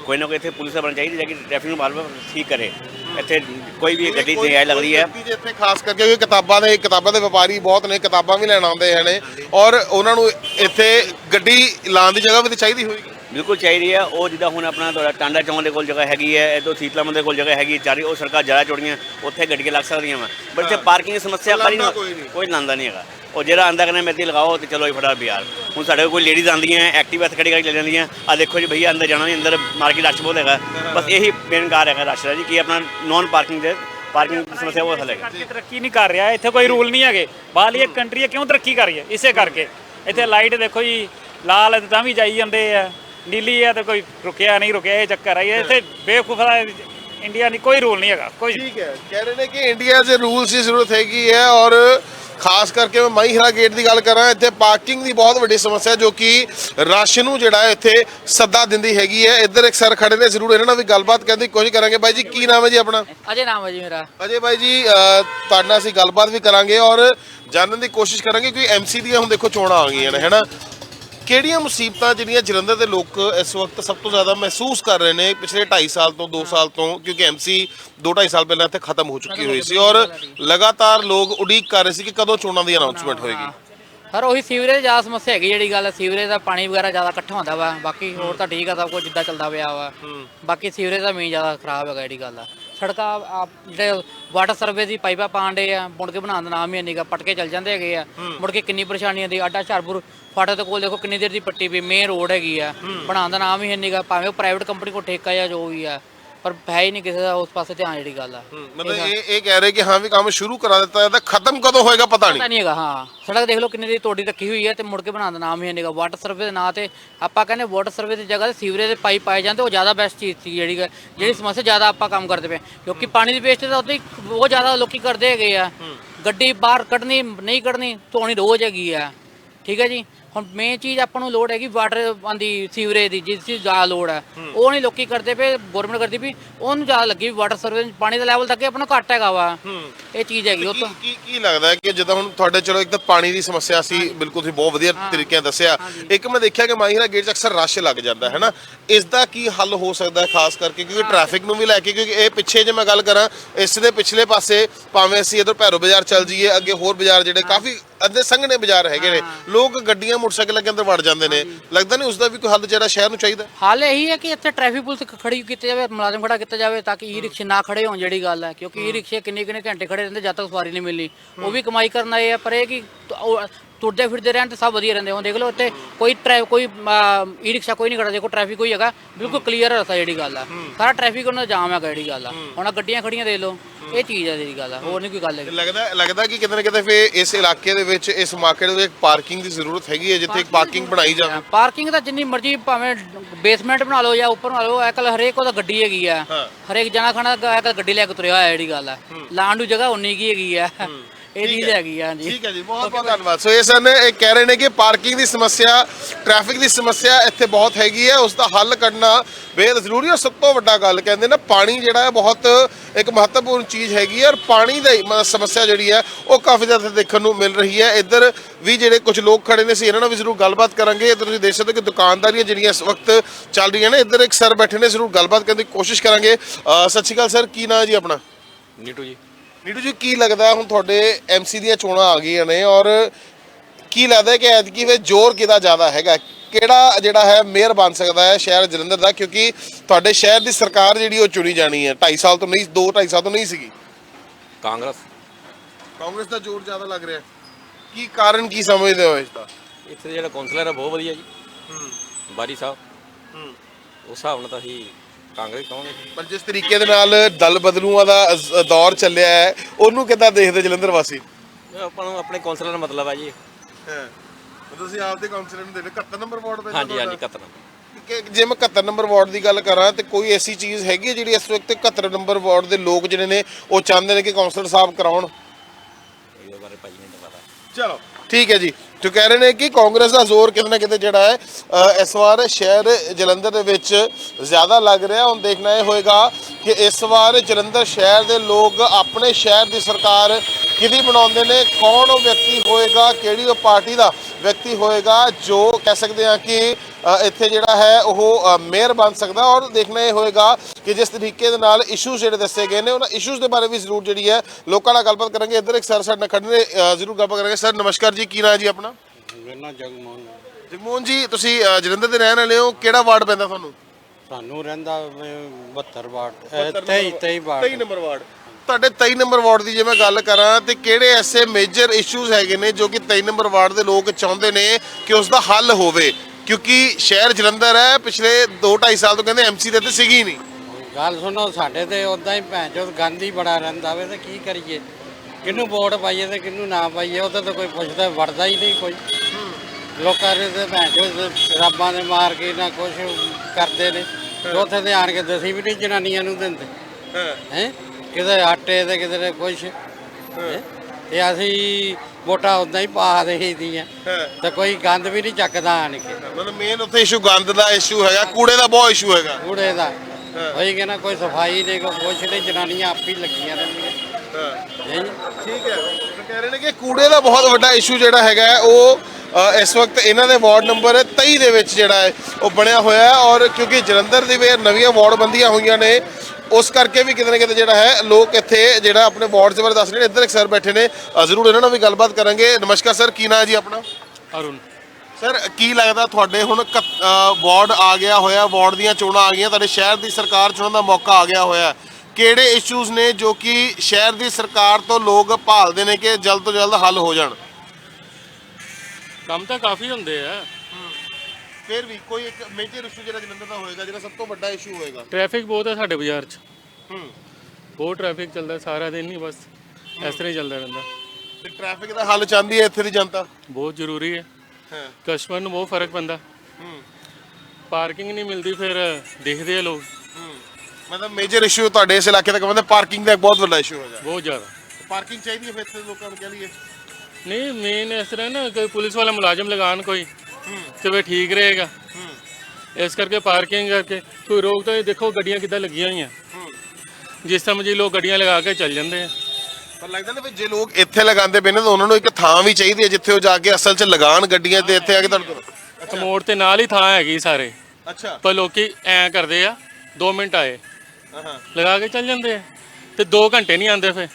ਕੋਈ ਨਾ ਕੋਈ ਇੱਥੇ ਪੁਲਿਸ ਬਣ ਚਾਹੀਦੀ ਹੈ ਕਿ ਟ੍ਰੈਫਿਕ ਨੂੰ ਬਾਰ-ਬਾਰ ਠੀਕ ਕਰੇ। ਇੱਥੇ ਕੋਈ ਵੀ ਗੱਡੀ ਕੋਈ- ਨਜਾਇਜ਼ ਲੱਗਦੀ ਹੈ। ਕੋਈ ਗੱਡੀ ਖਾਸ ਕਰਕੇ ਕਿਉਂਕਿ ਕਿਤਾਬਾਂ ਦੇ ਕਿਤਾਬਾਂ ਦੇ ਵਪਾਰੀ ਬਹੁਤ ਨੇ, ਕਿਤਾਬਾਂ ਵੀ ਲੈਣ ਆਉਂਦੇ ਹਨ ਔਰ ਉਹਨਾਂ ਨੂੰ ਇੱਥੇ ਗੱਡੀ ਲਾਉਣ ਦੀ ਜਗ੍ਹਾ ਵੀ ਤਾਂ ਚਾਹੀਦੀ ਹੋਏਗੀ। ਬਿਲਕੁਲ ਚਾਹੀਦੀ ਹੈ। ਉਹ ਜਿੱਦਾਂ ਹੁਣ ਆਪਣਾ ਤੁਹਾਡਾ ਟਾਂਡਾ ਚੌਂਕ ਦੇ ਕੋਲ ਜਗ੍ਹਾ ਹੈਗੀ ਹੈ ਇਦੋਂ ਸੀਤਲਾ ਮੰਦਰ ਕੋਲ ਜਗ੍ਹਾ ਹੈਗੀ ਚਾਰੀ ਉਹ ਸੜਕਾਂ ਜ਼ਿਆਦਾ ਚੌੜੀਆਂ ਉੱਥੇ ਗੱਡੀਆਂ ਲੱਗ ਸਕਦੀਆਂ ਵਾ। ਬਟ ਇੱਥੇ ਪਾਰਕਿੰਗ ਦੀ ਸਮੱਸਿਆ ਕਰੀ ਕੋਈ ਨਹੀਂ। ਕੋਈ ਲਾਂਦਾ ਨਹੀਂ ਹੈਗਾ। ਉਹ ਜਿਹੜਾ ਆਂਦਾ ਕਹਿੰਦਾ ਮੇਰੀ ਲਗਾਓ ਤੇ ਚਲੋ ਜੀ ਫਟਾ ਬਿਆਰ ਹੁਣ ਸਾਡੇ ਕੋਲ ਕੋਈ ਲੇਡੀਜ਼ ਆਉਂਦੀਆਂ ਐਕਟਿਵਾ ਇੱਥੇ ਖੜੀ ਕਰਕੇ ਲੈ ਜਾਂਦੀਆਂ। ਆ ਦੇਖੋ ਜੀ ਭਈਆ ਅੰਦਰ ਜਾਣਾ ਨਹੀਂ ਅੰਦਰ ਮਾਰਕੀਟ ਰਸ਼ ਬਹੁਤ ਹੈਗਾ। ਬਸ ਇਹੀ ਮੇਨ ਕਾਰ ਹੈਗਾ ਰਸ਼ ਦਾ ਜੀ ਕਿ ਆਪਣਾ ਨੌਨ ਪਾਰਕਿੰਗ ਦੇ ਪਾਰਕਿੰਗ ਦੀ ਸਮੱਸਿਆ ਉਹ ਹੱਲ ਹੈਗਾ। ਤਰੱਕੀ ਨਹੀਂ ਕਰ ਰਿਹਾ। ਇੱਥੇ ਕੋਈ ਰੂਲ ਨਹੀਂ ਹੈਗੇ। ਬਾਹਰਲੀ ਇੱਕ ਕੰਟਰੀ ਹੈ ਕਿਉਂ ਤਰੱਕੀ ਕਰ ਰਹੀ ਹੈ? ਇਸੇ ਕਰਕੇ। ਇੱਥੇ ਲਾਈਟ ਦੇਖੋ ਜੀ ਲਾਲ ਤਾਂ ਵੀ ਜਾਈ ਜਾਂਦੇ ਆ। ਨੀਲੀ ਹੈ ਤੇ ਕੋਈ ਰੁਕਿਆ ਨਹੀਂ ਰੁਕਿਆ ਇਹ ਚੱਕਰ ਹੈ। ਇੱਥੇ ਬੇਖੁਫਾ ਇੰਡੀਆ ਨਹੀਂ ਕੋਈ ਰੂਲ ਨਹੀਂ ਹੈਗਾ ਕੋਈ ਠੀਕ ਹੈ ਕਹਿ ਰਹੇ ਨੇ ਕਿ ਇੰਡੀਆ 'ਚ ਰੂਲਸ ਦੀ ਜ਼ਰੂਰਤ ਹੈਗੀ ਹੈ ਔਰ ਖਾਸ ਕਰਕੇ ਮੈਂ ਮਾਈ ਹੀਰਾ ਗੇਟ ਦੀ ਗੱਲ ਕਰਾਂ ਇੱਥੇ ਪਾਰਕਿੰਗ ਦੀ ਬਹੁਤ ਵੱਡੀ ਸਮੱਸਿਆ ਜੋ ਕਿ ਰਸ਼ ਨੂੰ ਜਿਹੜਾ ਹੈ ਇੱਥੇ ਸੱਦਾ ਦਿੰਦੀ ਹੈਗੀ ਹੈ। ਇੱਧਰ ਇੱਕ ਸਰ ਖੜੇ ਨੇ ਜ਼ਰੂਰ ਇਹਨਾਂ ਨਾਲ ਵੀ ਗੱਲਬਾਤ ਕਰਨ ਦੀ ਕੋਸ਼ਿਸ਼ ਕਰਾਂਗੇ। ਬਾਈ ਜੀ ਕੀ ਨਾਮ ਹੈ ਜੀ ਆਪਣਾ? ਅਜੇ ਨਾਮ ਹੈ ਜੀ ਮੇਰਾ। ਅਜੇ ਬਾਈ ਜੀ ਅ, ਤੁਹਾਡੇ ਨਾਲ ਅਸੀਂ ਗੱਲਬਾਤ ਵੀ ਕਰਾਂਗੇ ਔਰ ਜਾਣਨ ਦੀ ਕੋਸ਼ਿਸ਼ ਕਰਾਂਗੇ ਕਿ ਐਮਸੀ ਦੀਆਂ ਹੁਣ ਦੇਖੋ ਚੋਣਾਂ ਆ ਗਈਆਂ ਨੇ ਹੈਨਾ ਕਿਹੜੀਆਂ ਮੁਸੀਬਤਾਂ ਜਿਹੜੀਆਂ ਜਲੰਧਰ ਦੇ ਲੋਕ ਇਸ ਵਕਤ ਸਭ ਤੋਂ ਜ਼ਿਆਦਾ ਮਹਿਸੂਸ ਕਰ ਰਹੇ ਨੇ ਪਿਛਲੇ 2.5 ਸਾਲ ਤੋਂ 2 ਸਾਲ ਤੋਂ, ਕਿਉਂਕਿ ਐਮਸੀ 2.5 ਸਾਲ ਪਹਿਲਾਂ ਇੱਥੇ ਖਤਮ ਹੋ ਚੁੱਕੀ ਹੋਈ ਸੀ ਔਰ ਲਗਾਤਾਰ ਲੋਕ ਉਡੀਕ ਕਰ ਰਹੇ ਸੀ ਕਿ ਕਦੋਂ ਚੋਣਾਂ ਦੀ ਅਨਾਉਂਸਮੈਂਟ ਹੋਏਗੀ। ਸਰ ਉਹੀ ਸੀਵਰੇਜ ਜ਼ਿਆਦਾ ਸਮੱਸਿਆ ਹੈਗੀ ਜਿਹੜੀ ਗੱਲ ਸੀਵਰੇਜ ਦਾ ਪਾਣੀ ਵਗੈਰਾ ਜ਼ਿਆਦਾ ਇਕੱਠਾ ਹੁੰਦਾ ਵਾ ਬਾਕੀ ਹੋਰ ਤਾਂ ਠੀਕ ਆ ਸਭ ਕੁਝ ਜਿੱਦਾਂ ਚੱਲਦਾ ਪਿਆ ਵਾ। ਬਾਕੀ ਸੀਵਰੇਜ ਦਾ ਮੇਨ ਜ਼ਿਆਦਾ ਖਰਾਬ ਹੈਗਾ ਜਿਹੜੀ ਗੱਲ ਆ। ਸੜਕਾਂ ਆ ਜਿਹੜੇ ਵਾਟਰ ਸਰਵੇ ਦੀ ਪਾਈਪਾਂ ਪਾਉਂਦੇ ਆ ਮੁੜ ਕੇ ਬਣਾਉਣ ਦਾ ਨਾਮ ਹੀ ਨਹੀਂਗਾ ਪਟਕੇ ਚੱਲ ਜਾਂਦੇ ਹੈਗੇ ਆ। ਮੁੜ ਕੇ ਕਿੰਨੀ ਪਰੇਸ਼ਾਨੀ ਆਉਂਦੀ ਆਡਾ ਹੁਸ਼ਿਆਰਪੁਰ ਫਾਟਕ ਦੇ ਕੋਲ ਦੇਖੋ ਕਿੰਨੀ ਦੇਰ ਦੀ ਪੱਟੀ ਵੀ ਮੇਨ ਰੋਡ ਹੈਗੀ ਆ। ਬਣਾਉਣ ਦਾ ਨਾਮ ਹੀ ਨਹੀਂਗਾ ਭਾਵੇਂ ਉਹ ਪ੍ਰਾਈਵੇਟ ਕੰਪਨੀ ਕੋ ਠੇਕਾ ਜਾਂ ਜੋ ਵੀ ਆ। ਪਰ ਹੈ ਹੀ ਨਹੀਂ ਕਿਸੇ ਦਾ ਉਸ ਪਾਸੇ ਧਿਆਨ ਜਿਹੜੀ ਗੱਲ ਆ। ਮਤਲਬ ਇਹ ਇਹ ਕਹਿ ਰਹੇ ਕਿ ਹਾਂ ਵੀ ਕੰਮ ਸ਼ੁਰੂ ਕਰਾ ਦਿੱਤਾ ਹੈ ਤਾਂ ਖਤਮ ਕਦੋਂ ਹੋਏਗਾ ਪਤਾ ਪਤਾ ਨਹੀਂ। ਨਹੀਂ ਹੈਗਾ ਹਾਂ। ਸੜਕ ਦੇਖ ਲਓ ਕਿੰਨੀ ਦੀ ਤੋੜੀ ਰੱਖੀ ਹੋਈ ਹੈ ਤੇ ਮੁੜ ਕੇ ਬਣਾਉਣ ਦਾ ਨਾਮ ਹੀ ਨਹੀਂਗਾ ਵਾਟਰ ਸਰਵੇ ਦੇ ਨਾਂ ਤੇ ਆਪਾਂ ਕਹਿੰਦੇ ਵਾਟਰ ਸਰਵੇ ਦੀ ਜਗ੍ਹਾ ਤੇ ਸੀਵਰੇਜ ਦੇ ਪਾਈਪ ਪਾਏ ਜਾਂਦੇ ਉਹ ਜ਼ਿਆਦਾ ਬੈਸਟ ਚੀਜ਼ ਸੀ ਜਿਹੜੀ ਜਿਹੜੀ ਸਮੱਸਿਆ ਜ਼ਿਆਦਾ ਆਪਾਂ ਕੰਮ ਕਰਦੇ ਪਏ। ਕਿਉਂਕਿ ਪਾਣੀ ਦੀ ਵੇਸਟ ਤਾਂ ਉੱਥੇ ਬਹੁਤ ਜ਼ਿਆਦਾ ਲੋਕੀ ਕਰਦੇ ਹੈਗੇ ਆ। ਗੱਡੀ ਬਾਹਰ ਕੱਢਣੀ ਨਹੀਂ ਕੱਢਣੀ ਧੋਣੀ ਰੋਜ਼ ਹੈਗੀ ਆ। ਠੀਕ ਹੈ ਜੀ? ਹੁਣ ਮੇਨ ਚੀਜ਼ ਆਪਾਂ ਨੂੰ ਲੋੜ ਹੈਗੀ ਵਾਟਰ ਆਂਦੀ ਸੀਵਰੇਜ ਦੀ ਜਿਸ ਚੀਜ਼ ਜ਼ਿਆਦਾ ਲੋੜ ਹੈ। ਉਹ ਨਹੀਂ ਲੋਕੀ ਕਰਦੇ ਪਏ ਗਵਰਨਮੈਂਟ ਕਰਦੀ ਵੀ ਉਹਨੂੰ ਜ਼ਿਆਦਾ ਲੱਗੀ ਵਾਟਰ ਸਰਵੇ ਪਾਣੀ ਦਾ ਲੈਵਲ ਤੱਕ ਆਪਣਾ ਘੱਟ ਹੈਗਾ ਵਾ। ਇਹ ਚੀਜ਼ ਹੈਗੀ ਉਹ ਤੋਂ ਕੀ ਕੀ ਲੱਗਦਾ ਹੈ ਕਿ ਜਦੋਂ ਹੁਣ ਤੁਹਾਡੇ ਚਲੋ ਇੱਕ ਤਾਂ ਪਾਣੀ ਦੀ ਸਮੱਸਿਆ ਸੀ ਬਿਲਕੁਲ ਤੁਸੀਂ ਬਹੁਤ ਵਧੀਆ ਤਰੀਕੇ ਨਾਲ ਦੱਸਿਆ। ਇੱਕ ਮੈਂ ਦੇਖਿਆ ਕਿ ਮਾਹੀਰਾ ਗੇਟ 'ਚ ਅਕਸਰ ਰਸ਼ ਲੱਗ ਜਾਂਦਾ ਹੈ ਨਾ ਇਸ ਦਾ ਕੀ ਹੱਲ ਹੋ ਸਕਦਾ ਹੈ ਖਾਸ ਕਰਕੇ? ਕਿਉਂਕਿ ਟ੍ਰੈਫਿਕ ਨੂੰ ਵੀ ਲੈ ਕੇ ਕਿਉਂਕਿ ਇਹ ਪਿੱਛੇ ਜੇ ਮੈਂ ਗੱਲ ਕਰਾਂ ਇਸ ਦੇ ਪਿਛਲੇ ਪਾਸੇ ਭਾਵੇਂ ਅਸੀਂ ਇਧਰ ਭੈਰੋ ਬਾਜ਼ਾਰ ਚੱਲ ਜਾਈਏ ਅੱਗੇ ਹੋਰ ਬਾਜ਼ਾਰ ਜਿਹੜੇ ਕਾਫੀ ਅੱਧੇ ਸੰਘਣੇ ਬਾਜ਼ਾਰ ਹੈਗੇ ਨੇ। ਲੋਕ ਗੱਡੀਆਂ ਮੋਟਰਸਾਈਕਲ ਅੱਗੇ ਅੰਦਰ ਵੜ ਜਾਂਦੇ ਨੇ। ਲੱਗਦਾ ਨਹੀਂ ਉਸ ਦਾ ਵੀ ਕੋਈ ਹੱਲ ਜਿਹੜਾ ਸ਼ਹਿਰ ਨੂੰ ਚਾਹੀਦਾ। ਹਾਲ ਇਹੀ ਹੈ ਕਿ ਇੱਥੇ ਟ੍ਰੈਫਿਕ ਪੁਲਿਸ ਖੜੀ ਕੀਤੀ ਜਾਵੇ ਮੁਲਾਜ਼ਮ ਖੜਾ ਕੀਤਾ ਜਾਵੇ ਤਾਂ ਕਿ ਈ ਰਿਕਸ਼ੇ ਨਾ ਖੜੇ ਹੋਣ ਜਿਹੜੀ ਗੱਲ ਹੈ। ਕਿਉਂਕਿ ਈ ਰਿਕਸ਼ੇ ਕਿੰਨੇ ਕਿੰਨੇ ਘੰਟੇ ਖੜੇ ਰਹਿੰਦੇ ਜਦ ਤੱਕ ਸਵਾਰੀ ਨਹੀਂ ਮਿਲਣੀ। ਉਹ ਵੀ ਕਮਾਈ ਕਰਨ ਆਏ ਆ ਪਰ ਇਹ ਕਿ ਤੁਰਦੇ ਫਿਰਦੇ ਰਹਿਣ ਤੇ ਸਭ ਵਧੀਆ ਰਹਿੰਦੇ ਹੁਣ ਦੇਖ ਲਓ ਇੱਥੇ ਕੋਈ ਟ੍ਰੈ ਕੋਈ ਈ ਰਿਕਸ਼ਾ ਕੋਈ ਨਹੀਂ ਖੜਾ ਦੇਖੋ ਟ੍ਰੈਫਿਕ ਕੋਈ ਹੈਗਾ ਬਿਲਕੁਲ ਕਲੀਅਰ ਰਸਤਾ ਜਿਹੜੀ ਗੱਲ ਆ। ਸਾਰਾ ਟ੍ਰੈਫਿਕ ਉਹਨਾਂ ਦਾ ਜਾਮ ਹੈਗਾ ਜਿਹੜੀ ਗੱਲ ਆ। ਹੁਣ ਆਹ ਗੱਡੀਆਂ ਖੜੀਆਂ ਦੇਖ ਲਓ। ਇਹ ਚੀਜ਼ ਹੈ ਜਿਹੜੀ ਗੱਲ ਆ ਹੋਰ ਨਹੀਂ ਕੋਈ ਗੱਲ ਹੈਗੀ। ਲੱਗਦਾ ਲੱਗਦਾ ਕਿ ਕਿਤੇ ਨਾ ਕਿਤੇ ਫੇ ਇਸ ਇਲਾਕੇ ਦੇ ਵਿੱਚ ਇਸ ਮਾਰਕੀਟ ਦੇ ਵਿੱਚ ਪਾਰਕਿੰਗ ਦੀ ਜ਼ਰੂਰਤ ਹੈਗੀ ਹੈ ਜਿੱਥੇ ਇੱਕ ਪਾਰਕਿੰਗ ਬਣਾਈ ਜਾਵੇ। ਪਾਰਕਿੰਗ ਤਾਂ ਜਿੰਨੀ ਮਰਜ਼ੀ ਭਾਵੇਂ ਬੇਸਮੈਂਟ ਬਣਾ ਲਓ ਜਾਂ ਉੱਪਰ ਬਣਾ ਲਓ ਐਕਲ ਹਰੇਕ ਉਹਦਾ ਗੱਡੀ ਹੈਗੀ ਆ। ਹਰੇਕ ਜਣਾ ਖਾਣਾ ਐਕਲ ਗੱਡੀ ਲੈ ਕੇ ਤੁਰਿਆ ਹੋਇਆ ਜਿਹੜੀ ਗੱਲ ਆ। ਲਾਣ ਨੂੰ ਜਗ੍ਹਾ ਉਨੀ ਕੀ ਹੈਗੀ ਆ। ਇਹ ਚੀਜ਼ ਹੈਗੀ ਆ ਹਾਂਜੀ। ਠੀਕ ਹੈ ਜੀ ਬਹੁਤ ਬਹੁਤ ਧੰਨਵਾਦ। ਸੋ ਇਹ ਸਨ ਇਹ ਕਹਿ ਰਹੇ ਨੇ ਕਿ ਪਾਰਕਿੰਗ ਦੀ ਸਮੱਸਿਆ ਟ੍ਰੈਫਿਕ ਦੀ ਸਮੱਸਿਆ ਇੱਥੇ ਬਹੁਤ ਹੈਗੀ ਹੈ। ਉਸ ਦਾ ਹੱਲ ਕੱਢਣਾ ਬੇहद ਜ਼ਰੂਰੀ ਹੈ। ਸਭ ਤੋਂ ਵੱਡਾ ਗੱਲ ਕਹਿੰਦੇ ਨਾ ਪਾਣੀ ਜਿਹੜਾ ਹੈ ਬਹੁਤ ਇੱਕ ਮਹੱਤਵਪੂਰਨ ਚੀਜ਼ ਹੈਗੀ ਹੈ। ਔਰ ਪਾਣੀ ਦੀ ਮ- ਸਮੱਸਿਆ ਜਿਹੜੀ ਹੈ ਉਹ ਕਾਫੀ ਜ਼ਿਆਦਾ ਦੇਖਣ ਨੂੰ ਮਿਲ ਰਹੀ ਹੈ। ਇੱਧਰ ਵੀ ਜਿਹੜੇ ਕੁਝ ਲੋਕ ਖੜੇ ਨੇ ਸੀ ਇਹਨਾਂ ਨਾਲ ਵੀ ਜ਼ਰੂਰ ਗੱਲਬਾਤ ਕਰਾਂਗੇ। ਇੱਧਰ ਤੁਸੀਂ ਦੇਖ ਸਕਦੇ ਹੋ ਕਿ ਦੁਕਾਨਦਾਰੀਆਂ ਜਿਹੜੀਆਂ ਇਸ ਵਕਤ ਚੱਲ ਰਹੀਆਂ ਨੇ ਇੱਧਰ ਇੱਕ ਸਰ ਬੈਠੇ ਨੇ ਜ਼ਰੂਰ ਗੱਲਬਾਤ ਕਰਨ ਦੀ ਕੋਸ਼ਿਸ਼ ਕਰਾਂਗੇ। ਸਤਿ ਸ਼੍ਰੀ ਅਕਾਲ ਸਰ ਕੀ ਨਾਮ ਹੈ ਜੀ ਆਪਣਾ? ਨੀਟੂ ਜੀ। ਨੀਟੂ ਜੀ ਕੀ ਲੱਗਦਾ ਹੁਣ ਤੁਹਾਡੇ ਐਮਸੀ ਦੀਆਂ ਚੋਣਾਂ ਆ ਗਈਆਂ ਨੇ ਔਰ ਕੀ ਲੱਗਦਾ ਹੈ ਕਿ ਐਤਕੀ ਵਿੱਚ ਜ਼ੋਰ ਕਿਹਦਾ ਜ਼ਿਆਦਾ ਹੈਗਾ? ਕਿਹੜਾ ਜਿਹੜਾ ਹੈ ਮੇਅਰ ਬਣ ਸਕਦਾ ਹੈ ਸ਼ਹਿਰ ਜਲੰਧਰ ਦਾ? ਕਿਉਂਕਿ ਤੁਹਾਡੇ ਸ਼ਹਿਰ ਦੀ ਸਰਕਾਰ ਜਿਹੜੀ ਉਹ ਚੁਣੀ ਜਾਣੀ ਹੈ। 2.5 ਸਾਲ ਤੋਂ ਨਹੀਂ 2 2.5 ਸਾਲ ਤੋਂ ਨਹੀਂ ਸੀਗੀ। ਕਾਂਗਰਸ। ਕਾਂਗਰਸ ਦਾ ਜ਼ੋਰ ਜ਼ਿਆਦਾ ਲੱਗ ਰਿਹਾ ਹੈ। ਕੀ ਕਾਰਨ ਕੀ ਸਮਝਦੇ ਹੋ ਇਸ ਦਾ? ਇੱਥੇ ਜਿਹੜਾ ਕਾਉਂਸਲਰ ਹੈ ਬਹੁਤ ਵਧੀਆ ਜੀ। ਬਾਰੀ ਸਾਹਿਬ। ਉਸ ਹਿਸਾਬ ਨਾਲ ਤਾਂ ਅਸੀਂ ਕਾਂਗਰਸ ਕਹਾਂਗੇ? ਪਰ ਜਿਸ ਤਰੀਕੇ ਦੇ ਨਾਲ ਦਲ ਬਦਲੂਆਂ ਦਾ ਦੌਰ ਚੱਲਿਆ ਹੈ ਉਹਨੂੰ ਕਿੱਦਾਂ ਦੇਖਦੇ ਜਲੰਧਰ ਵਾਸੀ? ਆਪਾਂ ਨੂੰ ਆਪਣੇ ਕਾਉਂਸਲਰ ਦਾ ਮਤਲਬ ਹੈ ਜੀ। ਹਾਂ। ਤੁਸੀਂ ਆਪਦੇ ਕਾਉਂਸਲਰ ਨੂੰ ਦੇ 71 ਨੰਬਰ ਵਾਰਡ ਪੈਂਦਾ ਹਾਂਜੀ ਹਾਂਜੀ? ਕਤਨਾ ਕਿ ਜੇ ਮੈਂ 71 ਨੰਬਰ ਵਾਰਡ ਦੀ ਗੱਲ ਕਰਾਂ ਤੇ ਕੋਈ ਐਸੀ ਚੀਜ਼ ਹੈਗੀ ਹੈ ਜਿਹੜੀ ਇਸ ਵਕਤ 71 ਨੰਬਰ ਵਾਰਡ ਦੇ ਲੋਕ ਜਿਹੜੇ ਨੇ ਉਹ ਚਾਹੁੰਦੇ ਨੇ ਕਿ ਕਾਉਂਸਲਰ ਸਾਹਿਬ ਕਰਾਉਣ? ਇਹਦੇ ਬਾਰੇ ਪਤਾ ਚਲੋ ਠੀਕ ਹੈ ਜੀ। ਜੋ ਕਹਿ ਰਹੇ ਨੇ ਕਿ ਕਾਂਗਰਸ ਦਾ ਜ਼ੋਰ ਕਿਤੇ ਨਾ ਕਿਤੇ ਜਿਹੜਾ ਹੈ ਅ, ਇਸ ਵਾਰ ਸ਼ਹਿਰ ਜਲੰਧਰ ਦੇ ਵਿੱਚ ਜ਼ਿਆਦਾ ਲੱਗ ਰਿਹਾ। ਹੁਣ ਦੇਖਣਾ ਇਹ ਹੋਏਗਾ ਕਿ ਇਸ ਵਾਰ ਜਲੰਧਰ ਸ਼ਹਿਰ ਦੇ ਲੋਕ ਆਪਣੇ ਸ਼ਹਿਰ ਦੀ ਸਰਕਾਰ ਕਿਹਦੀ ਬਣਾਉਂਦੇ ਨੇ ਕੌਣ ਉਹ ਵਿਅਕਤੀ ਹੋਏਗਾ ਕਿਹੜੀ ਉਹ ਪਾਰਟੀ ਦਾ ਵਿਅਕਤੀ ਹੋਏਗਾ ਜੋ ਕਹਿ ਸਕਦੇ ਹਾਂ ਕਿ ਇੱਥੇ ਜਿਹੜਾ ਹੈ ਉਹ ਮੇਅਰ ਬਣ ਸਕਦਾ ਔਰ ਦੇਖਣਾ ਇਹ ਹੋਏਗਾ ਕਿ ਜਿਸ ਤਰੀਕੇ ਦੇ ਨਾਲ ਇਸ਼ੂਜ਼ ਜਿਹੜੇ ਦੱਸੇ ਗਏ ਨੇ ਉਹਨਾਂ ਇਸ਼ੂਜ਼ ਦੇ ਬਾਰੇ ਵੀ ਜ਼ਰੂਰ ਜਿਹੜੀ ਹੈ ਲੋਕਾਂ ਨਾਲ ਗੱਲਬਾਤ ਕਰਾਂਗੇ। ਇੱਧਰ ਇੱਕ ਸਰ ਸਾਡੇ ਨਾਲ ਖੜੇ ਨੇ ਜ਼ਰੂਰ ਗੱਲਬਾਤ ਕਰਾਂਗੇ। ਸਰ ਨਮਸਕਾਰ ਜੀ ਕੀ ਨਾਂ ਹੈ ਜੀ ਆਪਣਾ? ਮੇਰਾ ਨਾਂ ਜਗਮੋਹਨ। ਜਗਮੋਹਨ ਜੀ ਤੁਸੀਂ ਜਲੰਧਰ ਦੇ ਰਹਿਣ ਵਾਲੇ ਹੋ। ਕਿਹੜਾ ਵਾਰਡ ਪੈਂਦਾ ਤੁਹਾਨੂੰ? ਸਾਨੂੰ ਰਹਿੰਦਾ 72 ਵਾਰਡ। 23 23 ਵਾਰਡ। 23 number ward. ਤੁਹਾਡੇ 23 ਨੰਬਰ ਵਾਰਡ ਦੀ ਜੇ ਮੈਂ ਗੱਲ ਕਰਾਂ ਤੇ ਕਿਹੜੇ ਐਸੇ ਮੇਜਰ ਇਸ਼ੂਜ਼ ਹੈਗੇ ਨੇ ਜੋ ਕਿ 23 ਨੰਬਰ ਵਾਰਡ ਦੇ ਲੋਕ ਚਾਹੁੰਦੇ ਨੇ ਕਿ ਉਸ ਦਾ ਹੱਲ ਹੋਵੇ? ਕਿਉਂਕਿ ਸ਼ਹਿਰ ਜਲੰਧਰ ਹੈ ਪਿਛਲੇ 2.5 ਸਾਲ ਤੋਂ ਕਹਿੰਦੇ ਐਮਸੀ ਦੇ ਤੇ ਸੀਗੀ ਨਹੀਂ। ਗੱਲ ਸੁਣੋ ਸਾਡੇ ਤੇ ਉਦਾਂ ਹੀ ਗੰਦ ਹੀ ਬੜਾ ਰਹਿੰਦਾ ਵੇ ਤੇ ਕੀ ਕਰੀਏ? ਕਿਹਨੂੰ ਵੋਟ ਪਾਈਏ ਤੇ ਕਿਹਨੂੰ ਨਾ ਪਾਈਏ ਉਹਦਾ ਤਾਂ ਕੋਈ ਪੁੱਛਦਾ ਵੜਦਾ ਹੀ ਨਹੀਂ ਕੋਈ। ਲੋਕਾਂ ਨੇ ਤੇ ਭੈਣ ਚੋਦ ਰੱਬਾਂ ਦੇ ਮਾਰ ਕੇ ਨਾ ਕੁਛ ਕਰਦੇ ਨੇ ਉੱਥੇ ਤੇ ਆਣ ਕੇ ਦਸੀ ਵੀ ਨਹੀਂ ਜਨਾਨੀਆਂ ਨੂੰ ਦਿੰਦੇ। ਹੈ? ਕਿਤੇ ਆਟੇ ਤੇ ਕਿਤੇ ਕੁਛ? ਤੇ ਅਸੀਂ ਵੋਟਾਂ ਉਦਾਂ ਹੀ ਪਾ ਦੇਈਦੀਆਂ ਤੇ ਕੋਈ ਗੰਦ ਵੀ ਨਹੀਂ ਚੱਕਦਾ ਆਣ ਕੇ। ਮਤਲਬ ਮੇਨ ਉੱਥੇ ਇਸ਼ੂ ਗੰਦ ਦਾ ਇਸ਼ੂ ਹੈਗਾ ਕੂੜੇ ਦਾ ਬਹੁਤ ਇਸ਼ੂ ਹੈਗਾ। ਕੂੜੇ ਦਾ। ਹੋਈ ਕਿ ਨਾ ਕੋਈ ਸਫ਼ਾਈ ਨਹੀਂ ਕੋਈ ਕੁਛ ਨਹੀਂ ਜਨਾਨੀਆਂ ਆਪ ਹੀ ਲੱਗੀਆਂ ਰਹਿੰਦੀਆਂ? ਠੀਕ ਹੈ। ਕਹਿ ਰਹੇ ਨੇ ਕਿ ਕੂੜੇ ਦਾ ਬਹੁਤ ਵੱਡਾ ਇਸ਼ੂ ਜਿਹੜਾ ਹੈਗਾ ਉਹ ਇਸ ਵਕਤ ਇਹਨਾਂ ਦੇ ਵਾਰਡ ਨੰਬਰ 23 ਦੇ ਵਿੱਚ ਜਿਹੜਾ ਹੈ ਉਹ ਬਣਿਆ ਹੋਇਆ ਹੈ। ਔਰ ਕਿਉਂਕਿ ਜਲੰਧਰ ਦੀ ਵੇ ਨਵੀਆਂ ਵਾਰਡ ਬੰਦੀਆਂ ਹੋਈਆਂ ਨੇ ਉਸ ਕਰਕੇ ਵੀ ਕਿਤੇ ਨਾ ਕਿਤੇ ਜਿਹੜਾ ਹੈ ਲੋਕ ਇੱਥੇ ਜਿਹੜਾ ਆਪਣੇ ਵਾਰਡ ਦੇ ਬਾਰੇ ਦੱਸ ਰਹੇ ਨੇ ਇੱਧਰ ਇੱਕ ਸਰ ਬੈਠੇ ਨੇ। ਅ, ਜ਼ਰੂਰ ਇਹਨਾਂ ਨਾਲ ਵੀ ਗੱਲਬਾਤ ਕਰਾਂਗੇ। ਨਮਸਕਾਰ ਸਰ ਕੀ ਨਾਮ ਹੈ ਜੀ ਆਪਣਾ? ਅਰੁਣ। ਸਰ ਕੀ ਲੱਗਦਾ ਤੁਹਾਡੇ ਹੁਣ ਅ, ਵਾਰਡ ਆ ਗਿਆ ਹੋਇਆ ਵਾਰਡ ਦੀਆਂ ਚੋਣਾਂ ਆ ਗਈਆਂ ਤੁਹਾਡੇ ਸ਼ਹਿਰ ਦੀ ਸਰਕਾਰ ਚੁਣਨ ਦਾ ਮੌਕਾ ਆ ਗਿਆ ਹੋਇਆ। ਕਿਹੜੇ ਇਸ਼ੂਜ਼ ਨੇ ਜੋ ਕਿ ਸ਼ਹਿਰ ਦੀ ਸਰਕਾਰ ਤੋਂ ਲੋਕ ਭਾਲਦੇ ਨੇ ਕਿ ਜਲਦ ਤੋਂ ਜਲਦ ਹੱਲ ਹੋ ਜਾਣ? ਕੰਮ ਤਾਂ ਕਾਫੀ ਹੁੰਦੇ ਆ। ਫਿਰ ਵੀ ਕੋਈ ਇੱਕ ਮੇਜਰ ਇਸ਼ੂ ਜਿਹੜਾ ਜਲੰਧਰ ਦਾ ਹੋਏਗਾ ਜਿਹੜਾ ਸਭ ਤੋਂ ਵੱਡਾ ਇਸ਼ੂ ਹੋਏਗਾ। ਟ੍ਰੈਫਿਕ ਬਹੁਤ ਹੈ ਸਾਡੇ ਬਾਜ਼ਾਰ 'ਚ। ਹੂੰ। ਬਹੁਤ ਟ੍ਰੈਫਿਕ ਚੱਲਦਾ ਸਾਰਾ ਦਿਨ ਹੀ ਬਸ ਇਸ ਤਰ੍ਹਾਂ ਹੀ ਚੱਲਦਾ ਰਹਿੰਦਾ। ਤੇ ਟ੍ਰੈਫਿਕ ਦਾ ਹੱਲ ਚਾਹੁੰਦੀ ਹੈ ਇੱਥੇ ਦੀ ਜਨਤਾ? ਬਹੁਤ ਜ਼ਰੂਰੀ ਹੈ। ਹਾਂ। ਕਸਟਮਰ ਨੂੰ ਬਹੁਤ ਫ਼ਰਕ ਪੈਂਦਾ। ਹੂੰ। ਪਾਰਕਿੰਗ ਨਹੀਂ ਮਿਲਦੀ ਫਿਰ ਦੇਖਦੇ ਆ ਲੋਕ। ਹੂੰ। ਮਤਲਬ ਮੇਜਰ ਇਸ਼ੂ ਤੁਹਾਡੇ ਇਸ ਇਲਾਕੇ ਦਾ ਕਹਿੰਦੇ ਪਾਰਕਿੰਗ ਦਾ ਇੱਕ ਬਹੁਤ ਵੱਡਾ ਇਸ਼ੂ ਹੈਗਾ। ਬਹੁਤ ਜ਼ਿਆਦਾ। ਪਾਰਕਿੰਗ ਚਾਹੀਦੀ ਹੈ ਫਿਰ ਇੱਥੇ ਦੇ ਲੋਕਾਂ ਨੂੰ ਕਹਿ ਲਈਏ। ਨਹੀਂ ਮੇਨ ਇਸ ਤਰ੍ਹਾਂ ਨਾ ਕਿ ਪੁਲਿਸ ਵਾਲਾ ਮੁਲਾਜ਼ਮ ਲਗਾਉਣ ਕੋਈ। ਤੇ ਵੀ ਠੀਕ ਰਹੇਗਾ। ਇਸ ਕਰਕੇ ਪਾਰਕਿੰਗ ਕਰਕੇ ਕੋਈ ਰੋਕ ਤਾਂ ਇਹ ਦੇਖੋ ਗੱਡੀਆਂ ਕਿੱਦਾਂ ਲੱਗੀਆਂ ਹੋਈਆਂ। ਜਿਸ ਤਰ੍ਹਾਂ ਜੀ ਲੋਕ ਗੱਡੀਆਂ ਲਗਾ ਕੇ ਚੱਲ ਜਾਂਦੇ ਆ। ਪਰ ਲੱਗਦਾ ਨਾ ਵੀ ਜੇ ਲੋਕ ਇੱਥੇ ਲਗਾਉਂਦੇ ਪਏ ਨੇ ਤਾਂ ਉਹਨਾਂ ਨੂੰ ਇੱਕ ਥਾਂ ਵੀ ਚਾਹੀਦੀ ਹੈ ਜਿੱਥੇ ਉਹ ਜਾ ਕੇ ਅਸਲ 'ਚ ਲਗਾਉਣ ਗੱਡੀਆਂ ਤੇ ਇੱਥੇ ਆ ਕੇ ਤੁਹਾਨੂੰ ਮੋੜ ਤੇ ਨਾਲ ਹੀ ਥਾਂ ਹੈਗੀ ਸਾਰੇ। ਅੱਛਾ। ਪਰ ਲੋਕੀ ਐਂ ਕਰਦੇ ਆ 2 ਮਿੰਟ ਆਏ। ਲਗਾ ਕੇ ਚੱਲ ਜਾਂਦੇ ਆ। ਤੇ 2 ਘੰਟੇ ਨਹੀਂ ਆਉਂਦੇ ਫੇ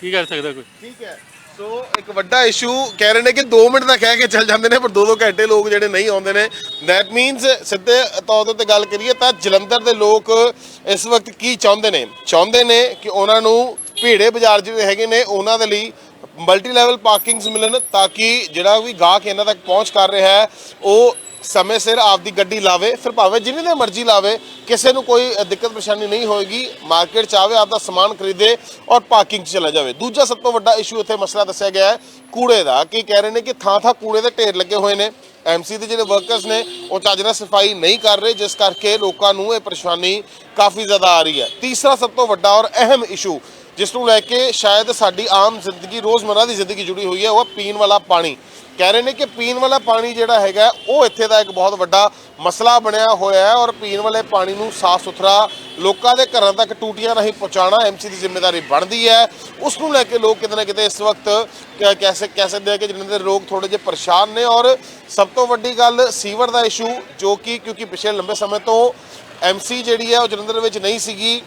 ਕੀ ਕਰ ਸਕਦਾ ਕੋਈ? ਠੀਕ ਹੈ। ਸੋ ਇੱਕ ਵੱਡਾ ਇਸ਼ੂ ਕਹਿ ਰਹੇ ਨੇ ਕਿ 2 ਮਿੰਟ ਦਾ ਕਹਿ ਕੇ ਚੱਲ ਜਾਂਦੇ ਨੇ, ਪਰ 2-2 ਘੰਟੇ ਲੋਕ ਜਿਹੜੇ ਨਹੀਂ ਆਉਂਦੇ ਨੇ। ਦੈਟ ਮੀਨਸ ਸਿੱਧੇ ਤੌਰ ਤੇ ਗੱਲ ਕਰੀਏ ਤਾਂ ਜਲੰਧਰ ਦੇ ਲੋਕ ਇਸ ਵਕਤ ਕੀ ਚਾਹੁੰਦੇ ਨੇ? ਚਾਹੁੰਦੇ ਨੇ ਕਿ ਉਹਨਾਂ ਨੂੰ ਭੀੜੇ ਬਾਜ਼ਾਰ ਜਿਹੜੇ ਹੈਗੇ ਨੇ, ਉਹਨਾਂ ਦੇ ਲਈ ਮਲਟੀ ਲੈਵਲ ਪਾਰਕਿੰਗਸ ਮਿਲਣ ਤਾਂ ਕਿ ਜਿਹੜਾ ਵੀ ਗਾਹਕ ਇਹਨਾਂ ਤੱਕ ਪਹੁੰਚ ਕਰ ਰਿਹਾ ਹੈ, ਉਹ ਸਮੇਂ ਸਿਰ ਆਪਦੀ ਗੱਡੀ ਲਾਵੇ, ਫਿਰ ਭਾਵੇਂ ਜਿੰਨੇ ਦੇ ਮਰਜ਼ੀ ਲਾਵੇ, ਕਿਸੇ ਨੂੰ ਕੋਈ ਦਿੱਕਤ ਪਰੇਸ਼ਾਨੀ ਨਹੀਂ ਹੋਏਗੀ, ਮਾਰਕੀਟ ਚ ਆਵੇ, ਆਪਦਾ ਸਮਾਨ ਖਰੀਦੇ ਔਰ ਪਾਰਕਿੰਗ 'ਚ ਚਲਾ ਜਾਵੇ। ਦੂਜਾ ਸਭ ਤੋਂ ਵੱਡਾ ਇਸ਼ੂ ਇੱਥੇ ਮਸਲਾ ਦੱਸਿਆ ਗਿਆ ਹੈ, ਕੂੜੇ ਦਾ। ਕੀ ਕਹਿ ਰਹੇ ਨੇ ਕਿ ਥਾਂ ਥਾਂ ਕੂੜੇ ਦੇ ਢੇਰ ਲੱਗੇ ਹੋਏ ਨੇ। ਐਮਸੀ ਦੇ ਜਿਹੜੇ ਵਰਕਰਸ ਨੇ, ਉਹ ਚੱਜ ਨਾਲ ਸਫ਼ਾਈ ਨਹੀਂ ਕਰ ਰਹੇ, ਜਿਸ ਕਰਕੇ ਲੋਕਾਂ ਨੂੰ ਇਹ ਪਰੇਸ਼ਾਨੀ ਕਾਫੀ ਜ਼ਿਆਦਾ ਆ ਰਹੀ ਹੈ। ਤੀਸਰਾ ਸਭ ਤੋਂ ਵੱਡਾ ਔਰ ਅਹਿਮ ਇਸ਼ੂ ਜਿਸ ਨੂੰ ਲੈ ਕੇ ਸ਼ਾਇਦ ਸਾਡੀ ਆਮ ਜ਼ਿੰਦਗੀ ਰੋਜ਼ਮਰਰਾ ਦੀ ਜ਼ਿੰਦਗੀ ਜੁੜੀ ਹੋਈ ਹੈ, ਉਹ ਪੀਣ ਵਾਲਾ ਪਾਣੀ। ਕਹਿ ਰਹੇ ਨੇ ਕਿ ਪੀਣ ਵਾਲਾ ਪਾਣੀ ਜਿਹੜਾ ਹੈਗਾ, ਉਹ ਇੱਥੇ ਦਾ ਇੱਕ ਬਹੁਤ ਵੱਡਾ ਮਸਲਾ ਬਣਿਆ ਹੋਇਆ ਹੈ ਔਰ ਪੀਣ ਵਾਲੇ ਪਾਣੀ ਨੂੰ ਸਾਫ਼ ਸੁਥਰਾ ਲੋਕਾਂ ਦੇ ਘਰਾਂ ਤੱਕ ਟੂਟੀਆਂ ਰਾਹੀਂ ਪਹੁੰਚਾਉਣਾ ਐਮਸੀ ਦੀ ਜ਼ਿੰਮੇਵਾਰੀ ਬਣਦੀ ਹੈ। ਉਸ ਨੂੰ ਲੈ ਕੇ ਲੋਕ ਕਿਤੇ ਨਾ ਕਿਤੇ ਇਸ ਵਕਤ ਕ- ਕਹਿ ਸਕ ਕਹਿ ਸਕਦੇ ਆ ਕਿ ਜਿਨ੍ਹਾਂ ਦੇ ਲੋਕ ਥੋੜੇ ਜਿਹੇ ਪਰੇਸ਼ਾਨ ਨੇ ਔਰ ਸਭ ਤੋਂ ਵੱਡੀ ਗੱਲ ਸੀਵਰ ਦਾ ਇਸ਼ੂ ਜੋ ਕਿ ਕਿਉਂਕਿ ਪਿਛਲੇ ਲੰਬੇ ਸਮੇਂ ਤੋਂ ਐਮਸੀ ਜਿਹੜੀ ਹੈ ਉਹ ਜਲੰਧਰ ਵਿੱਚ ਨਹੀਂ ਸੀਗੀ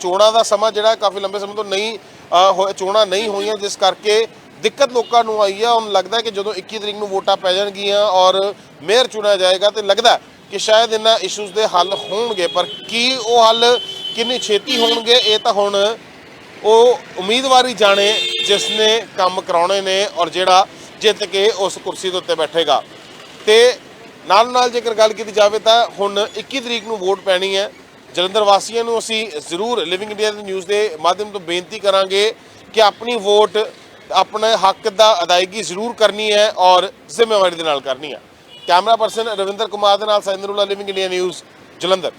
ਚੋਣਾਂ ਦਾ ਸਮਾਂ ਜਿਹੜਾ ਕਾਫੀ ਲੰਬੇ ਸਮੇਂ ਤੋਂ ਨਹੀਂ ਅ, ਚੋਣਾਂ ਨਹੀਂ ਹੋਈਆਂ ਜਿਸ ਕਰਕੇ ਦਿੱਕਤ ਲੋਕਾਂ ਨੂੰ ਆਈ ਹੈ। ਹੁਣ ਲੱਗਦਾ ਕਿ ਜਦੋਂ 21 ਤਰੀਕ ਨੂੰ ਵੋਟਾਂ ਪੈ ਜਾਣਗੀਆਂ ਔਰ ਮੇਅਰ ਚੁਣਿਆ ਜਾਏਗਾ ਤੇ ਲੱਗਦਾ ਕਿ ਸ਼ਾਇਦ ਇਹਨਾਂ ਇਸ਼ੂਜ਼ ਦੇ ਹੱਲ ਹੋਣਗੇ। ਪਰ ਕੀ ਉਹ ਹੱਲ ਕਿੰਨੀ ਛੇਤੀ ਹੋਣਗੇ ਇਹ ਤਾਂ ਹੁਣ ਉਹ ਉਮੀਦਵਾਰੀ ਜਾਣੇ ਜਿਸ ਨੇ ਕੰਮ ਕਰਾਉਣੇ ਨੇ ਔਰ ਜਿਹੜਾ ਜਿੱਤ ਕੇ ਉਸ ਕੁਰਸੀ ਦੇ ਉੱਤੇ ਬੈਠੇਗਾ। ਤੇ ਨਾਲ ਨਾਲ ਜੇਕਰ ਗੱਲ ਕੀਤੀ ਜਾਵੇ ਤਾਂ ਹੁਣ 21 ਤਰੀਕ ਨੂੰ ਵੋਟ ਪੈਣੀ ਹੈ। ਜਲੰਧਰ ਵਾਸੀਆਂ ਨੂੰ ਅਸੀਂ ਜ਼ਰੂਰ ਲਿਵਿੰਗ ਇੰਡੀਆ ਨਿਊਜ਼ ਦੇ ਮਾਧਿਅਮ ਤੋਂ ਬੇਨਤੀ ਕਰਾਂਗੇ ਕਿ ਆਪਣੀ ਵੋਟ, ਆਪਣੇ ਹੱਕ ਦਾ ਅਦਾਇਗੀ ਜ਼ਰੂਰ ਕਰਨੀ ਹੈ ਔਰ ਜ਼ਿੰਮੇਵਾਰੀ ਦੇ ਨਾਲ ਕਰਨੀ ਹੈ। ਕੈਮਰਾ ਪਰਸਨ ਰਵਿੰਦਰ ਕੁਮਾਰ ਦੇ ਨਾਲ ਸੈਂਦਰੂਲਾ ਲਿਵਿੰਗ ਇੰਡੀਆ ਨਿਊਜ਼ ਜਲੰਧਰ।